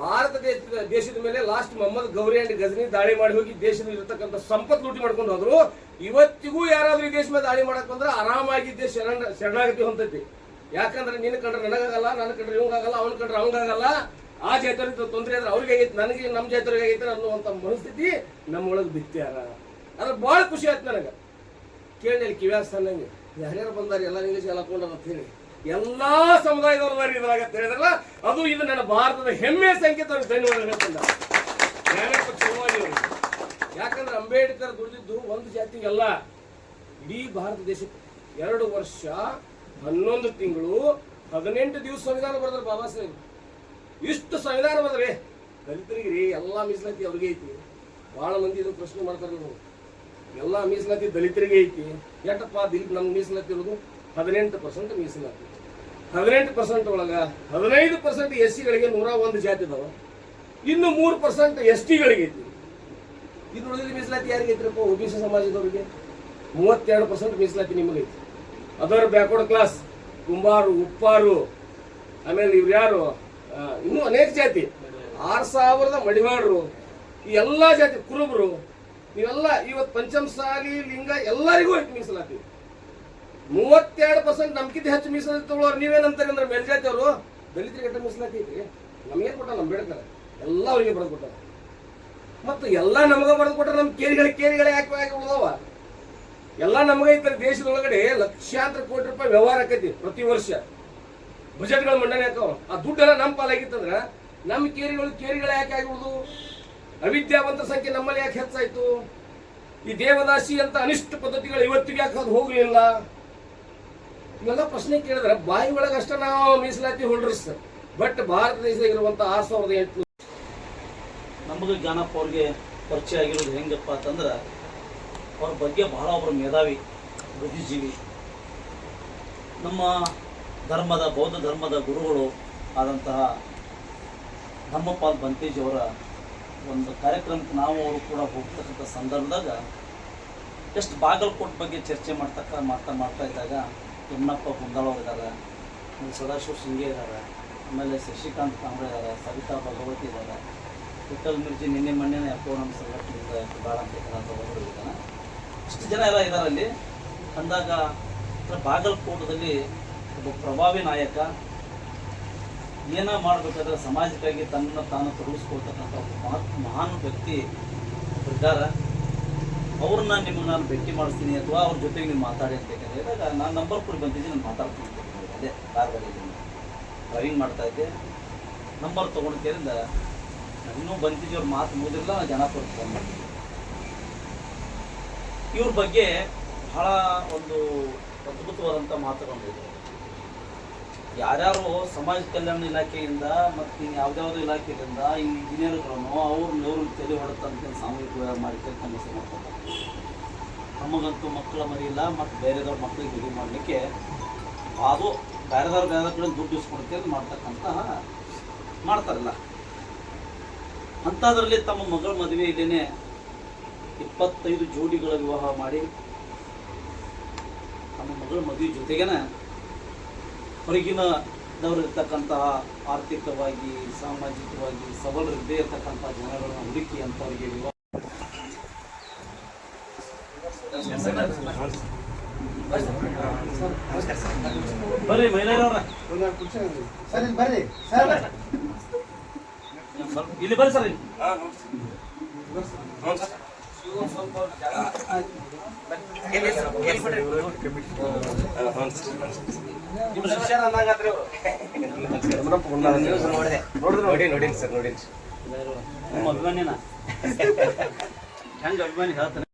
ಭಾರತ ದೇಶದ ದೇಶದ ಮೇಲೆ ಲಾಸ್ಟ್ ಮೊಹಮ್ಮದ್ ಗೌರಿ ಅಂಡ್ ಗಜನಿ ದಾಳಿ ಮಾಡಿ ಹೋಗಿ ದೇಶದಲ್ಲಿ ಇರತಕ್ಕಂಥ ಸಂಪತ್ತು ಲೂಟಿ ಮಾಡ್ಕೊಂಡು ಹೋದ್ರು. ಇವತ್ತಿಗೂ ಯಾರಾದ್ರೂ ಈ ದೇಶ ಮೇಲೆ ದಾಳಿ ಮಾಡಕ್ ಬಂದ್ರೆ ಆರಾಮಾಗಿ ದೇಶ ಶರಣ ಶರಣಾಗತಿ ಹೊಂದೈತಿ ಯಾಕಂದ್ರೆ ನಿನ್ನ ಕಂಡ್ರೆ ನನಗಾಗಲ್ಲ ನನ್ನ ಕಂಡ್ರೆ ಇವಂಗಾಗಲ್ಲ, ಅವ್ನ ಕಂಡ್ರೆ ಅವಂಗಾಗಲ್ಲ. ಆ ಜಾತಿಯವ್ರಿಗೆ ತೊಂದರೆ ಆದ್ರೆ ಅವ್ರಿಗೆ ಆಗೈತೆ, ನನಗೆ ನಮ್ಮ ಜಾತಿಯವ್ರಿಗೆ ಆಗೈತೆ ಅನ್ನುವಂಥ ಮನಸ್ಥಿತಿ ನಮ್ಮೊಳಗೆ ಬಿತ್ತಾರ ಅದ್ರ ಭಾಳ ಖುಷಿ ಆಯ್ತು ನನಗೆ. ಕೇಳಿ ಕಿವ್ಯಾಸ ನನಗೆ ಯಾರ್ಯಾರು ಬಂದಾರ, ಎಲ್ಲ ಇಂಗ್ಲೀಷ್ ಎಲ್ಲ ಹಾಕೊಂಡಾರ ಅಂತ ಹೇಳಿ. ಎಲ್ಲಾ ಸಮುದಾಯದವರು ಇದ್ರಾಗ ಹೇಳಿದ್ರಲ್ಲ ಅದು ಇದು ನನ್ನ ಭಾರತದ ಹೆಮ್ಮೆ ಸಂಕೇತ ಧನ್ಯವಾದ ಜ್ಞಾನಪ್ಪ ಯಾಕಂದ್ರೆ ಅಂಬೇಡ್ಕರ್ ದುಡಿದಿದ್ದು ಒಂದು ಜಾತಿಗಲ್ಲ, ಇಡೀ ಭಾರತ ದೇಶಕ್ಕೆ. ಎರಡು ವರ್ಷ, ಹನ್ನೊಂದು ತಿಂಗಳು, ಹದಿನೆಂಟು ದಿವಸ ಸಂವಿಧಾನ ಬರೆದ್ರೆ ಬಾಬಾ ಸಾಹೇಬ್. ಇಷ್ಟು ಸಂವಿಧಾನ ಬರೆದ್ರೆ ದಲಿತರಿಗೆ ರೀ ಎಲ್ಲ ಮೀಸಲಾತಿ ಅವ್ರಿಗೆ ಐತಿ. ಭಾಳ ಮಂದಿ ಇದು ಪ್ರಶ್ನೆ ಮಾಡ್ತಾರೆ ನೀವು ಎಲ್ಲ ಮೀಸಲಾತಿ ದಲಿತರಿಗೆ ಐತಿ. ಯಾಕಪ್ಪ ದಿಲ್ ನಮ್ಗೆ ಮೀಸಲಾತಿ ಇರೋದು? ಹದಿನೆಂಟು ಪರ್ಸೆಂಟ್ ಮೀಸಲಾತಿ. ಹದಿನೆಂಟು ಪರ್ಸೆಂಟ್ ಒಳಗ ಹದಿನೈದು ಪರ್ಸೆಂಟ್ ಎಸ್ ಸಿಗಳಿಗೆ ನೂರ ಒಂದು ಜಾತಿ ಇದಾವೆ ಇನ್ನು ಮೂರು ಪರ್ಸೆಂಟ್ ಎಸ್ ಟಿಗಳಿಗೆ ಐತಿ. ಇದು ಮೀಸಲಾತಿ ಯಾರಿಗೆ ಒ ಬಿ ಸಿ ಸಮಾಜದವರಿಗೆ. ಮೂವತ್ತೆರಡು ಪರ್ಸೆಂಟ್ ಮೀಸಲಾತಿ ನಿಮಗೈತಿ ಅದರ ಬ್ಯಾಕ್ವರ್ಡ್ ಕ್ಲಾಸ್ ಕುಂಬಾರು, ಉಪ್ಪಾರು, ಆಮೇಲೆ ಇವ್ರು ಯಾರು? ಇನ್ನೂ ಅನೇಕ ಜಾತಿ. ಆರು ಸಾವಿರದ ಮಡಿವಾಡರು ಈ ಎಲ್ಲಾ ಜಾತಿ ಕುರುಬರು ಇವೆಲ್ಲ ಇವತ್ತು ಪಂಚಮಸಾಲಿ, ಲಿಂಗ ಎಲ್ಲರಿಗೂ ಐತಿ ಮೀಸಲಾತಿ. ಮೂವತ್ತೆರಡು ಪರ್ಸೆಂಟ್ ನಮ್ಗಿಂತ ಹೆಚ್ಚು ಮೀಸಲಾತಿ ತಗೊಳ್ಳೋರು ನೀವೇನಂತಾರೆ ಅಂದ್ರೆ ಮೇಲ್ಜಾತಿ ಅವರು ದಲಿತರಿಗೆ ಎಟ್ಟ ಮೀಸಲಾತಿ ಐತಿ ನಮಗೇನು ಕೊಟ್ಟ ನಮ್ಮ ಬೇಡ್ತಾರೆ ಎಲ್ಲ ಅವರಿಗೆ ಬರೆದು ಕೊಟ್ಟಾರ. ಮತ್ತು ಎಲ್ಲ ನಮಗ ಬರೆದು ಕೊಟ್ಟರೆ ನಮ್ಮ ಕೇರಿಗಳ ಕೇರಿಗಳ ಯಾಕೆ ಯಾಕೆ ಉಳಿದವ? ಎಲ್ಲ ನಮಗೈತಾರೆ ದೇಶದೊಳಗಡೆ ಲಕ್ಷಾಂತರ ಕೋಟಿ ರೂಪಾಯಿ ವ್ಯವಹಾರ ಆಕೈತಿ ಪ್ರತಿ ವರ್ಷ. ಬಜೆಟ್ಗಳ ಮಂಡನೆ ಹಾಕವ ಆ ದುಡ್ಡೆಲ್ಲ ನಮ್ಮ ಪಾಲಾಗಿತ್ತಂದ್ರೆ ನಮ್ಮ ಕೇರಿಗಳು ಕೇರಿಗಳ ಯಾಕೆ ಆಗಿ ಅವಿದ್ಯಾವಂತ ಸಂಖ್ಯೆ ನಮ್ಮಲ್ಲಿ ಯಾಕೆ ಹೆಚ್ಚಾಯ್ತು? ಈ ದೇವದಾಸಿ ಅಂತ ಅನಿಷ್ಟ ಪದ್ಧತಿಗಳು ಇವತ್ತಿಗೆ ಯಾಕೆ ಹೋಗ್ಲಿಲ್ಲ? ಇವೆಲ್ಲ ಪ್ರಶ್ನೆ ಕೇಳಿದ್ರೆ ಬಾಯಿ ಒಳಗಷ್ಟ ನಾವು ಮೀಸಲಾತಿ ಸರ್ ಬಟ್ ಭಾರತ ದೇಶದಾಗ ಇರುವಂತ ಆರ್ ಸಾವಿರದ ಎಂಟು ನಮಗೆ ಜ್ಞಾನಪ್ಪ ಅವ್ರಿಗೆ ಪರಿಚಯ ಆಗಿರೋದು ಹೆಂಗಪ್ಪ ಅಂತಂದ್ರೆ, ಅವ್ರ ಬಗ್ಗೆ ಬಹಳ ಒಬ್ಬರು ಮೇಧಾವಿ, ಬುದ್ಧಿಜೀವಿ. ನಮ್ಮ ಧರ್ಮದ, ಬೌದ್ಧ ಧರ್ಮದ ಗುರುಗಳು ಆದಂತಹ ಧರ್ಮಪಾಲ್ ಅವರ ಒಂದು ಕಾರ್ಯಕ್ರಮಕ್ಕೆ ನಾವು ಅವರು ಕೂಡ ಹೋಗ್ತಕ್ಕಂಥ ಸಂದರ್ಭದಾಗ ಎಷ್ಟು ಬಾಗಲಕೋಟ್ ಬಗ್ಗೆ ಚರ್ಚೆ ಮಾಡ್ತಕ್ಕ, ಮಾಡ್ತಾ ಮಾಡ್ತಾ ಇದ್ದಾಗ ಯಮನಪ್ಪ ಗುಂದಾಳವ್ರು ಇದ್ದಾರೆ ಸದಾಶಿವ ಸಿಂಗೆ ಇದ್ದಾರೆ ಆಮೇಲೆ ಶಶಿಕಾಂತ್ ಕಾಂಬ್ಳೆ ಇದ್ದಾರೆ ಸವಿತಾ ಭಗವತಿ ಇದ್ದಾರೆ ವಿಠಲ್ ಮಿರ್ಜಿ ನಿನ್ನೆ ಮೊನ್ನೆ ಯಾಕೋ ನಮ್ಮ ಸಂಘಟನೆಯಿಂದ ಭಾಳ ಅಂತ ಇದ್ದಾನೆ ಇಷ್ಟು ಜನ ಎಲ್ಲ ಇದ್ದಾರೆ ಅಲ್ಲಿ. ಅಂದಾಗ ಬಾಗಲಕೋಟದಲ್ಲಿ ಒಬ್ಬ ಪ್ರಭಾವಿ ನಾಯಕ ಏನ ಮಾಡಬೇಕಾದ್ರೆ ಸಮಾಜಕ್ಕಾಗಿ ತನ್ನ ತಾನು ತೊಡಗಿಸ್ಕೊಳ್ತಕ್ಕಂಥ ಒಬ್ಬ ಮಹಾನ್ ವ್ಯಕ್ತಿ ಇದ್ದಾರೆ. ಅವ್ರನ್ನ ನಿಮಗೆ ನಾನು ಭೇಟಿ ಮಾಡಿಸ್ತೀನಿ ಅಥವಾ ಅವ್ರ ಜೊತೆಗೆ ನೀವು ಮಾತಾಡಿ ಅಂತ ಹೇಳಿದಾಗ ನಾನು ನಂಬರ್ ಕೊಡಿ ಬಂದಿದ್ದೀನಿ ನಾನು ಮಾತಾಡ್ತೀನಿ ಅದೇ ಕಾರ್ ಅದೇ ಕಾರ್ವಾರಿದ್ದೀನಿ ಡ್ರೈವಿಂಗ್ ಮಾಡ್ತಾ ಇದ್ದೆ. ನಂಬರ್ ತೊಗೊಂಡಿದ್ದರಿಂದ ಇನ್ನೂ ಬಂದಿದ್ದೀವ್ರ ಮಾತು ಮುಗಿದಿಲ್ಲ, ನಾನು ಜನ ಫೋನ್ ಇವ್ರ ಬಗ್ಗೆ ಬಹಳ ಒಂದು ಅದ್ಭುತವಾದಂಥ ಮಾತುಗಳು ಇದೆ ಯಾರ್ಯಾರು ಸಮಾಜ ಕಲ್ಯಾಣ ಇಲಾಖೆಯಿಂದ ಮತ್ತು ಯಾವ್ದಾವ್ದು ಇಲಾಖೆಯಿಂದ ಈ ಇಂಜಿನಿಯರ್ಗಳನ್ನು ಅವ್ರು ನೋರು ತಲೆ ಹೊಡೆತಂತ ಸಾಮೂಹಿಕ ವ್ಯವಹಾರ ಮಾಡಿ ಕೆಲಸ ಮಾಡ್ತಾರೆ ನಮಗಂತೂ ಮಕ್ಕಳ ಮರಿ ಇಲ್ಲ, ಮತ್ತು ಬೇರೆದವ್ರ ಮಕ್ಕಳಿಗೆ ಇದು ಮಾಡಲಿಕ್ಕೆ ಅದು ಬೇರೆದವ್ರ ಬೇರೆ ಕಡೆ ದುಡ್ಡು ಇಸ್ಕೊಳ್ಳಿಕ್ಕೆ ಮಾಡ್ತಕ್ಕಂತಹ ಮಾಡ್ತಾರಲ್ಲ. ಅಂಥದ್ರಲ್ಲಿ ತಮ್ಮ ಮಗಳ ಮದುವೆ ಇಲ್ಲೇ ಇಪ್ಪತ್ತೈದು ಜೋಡಿಗಳ ವಿವಾಹ ಮಾಡಿ ತಮ್ಮ ಮಗಳ ಮದುವೆ ಜೊತೆಗೇನೆ ಹೊರಗಿನದವರು ಇರ್ತಕ್ಕಂತಹ ಆರ್ಥಿಕವಾಗಿ ಸಾಮಾಜಿಕವಾಗಿ ಸಬಲರಿದ್ದೇ ಇರ್ತಕ್ಕಂಥ ಜನಗಳನ್ನ ಹುಡುಕಿ ಅಂಥವ್ರಿಗೆ ಇಲ್ಲಿ ಬರ್ರಿ ಮಹಿಳೆಯರವ್ರ. ಸರ್ ಇಲ್ಲಿ ಬರ್ರಿ ಸರ್. ನೋಡಿ ನೋಡಿ ಸರ್ ನೋಡಿ ನಿಮ್ಮ ಅಭಿಮಾನಿನ ಹೆಂಗ ಅಭಿಮಾನಿ ಹೇಳ್ತಾನೆ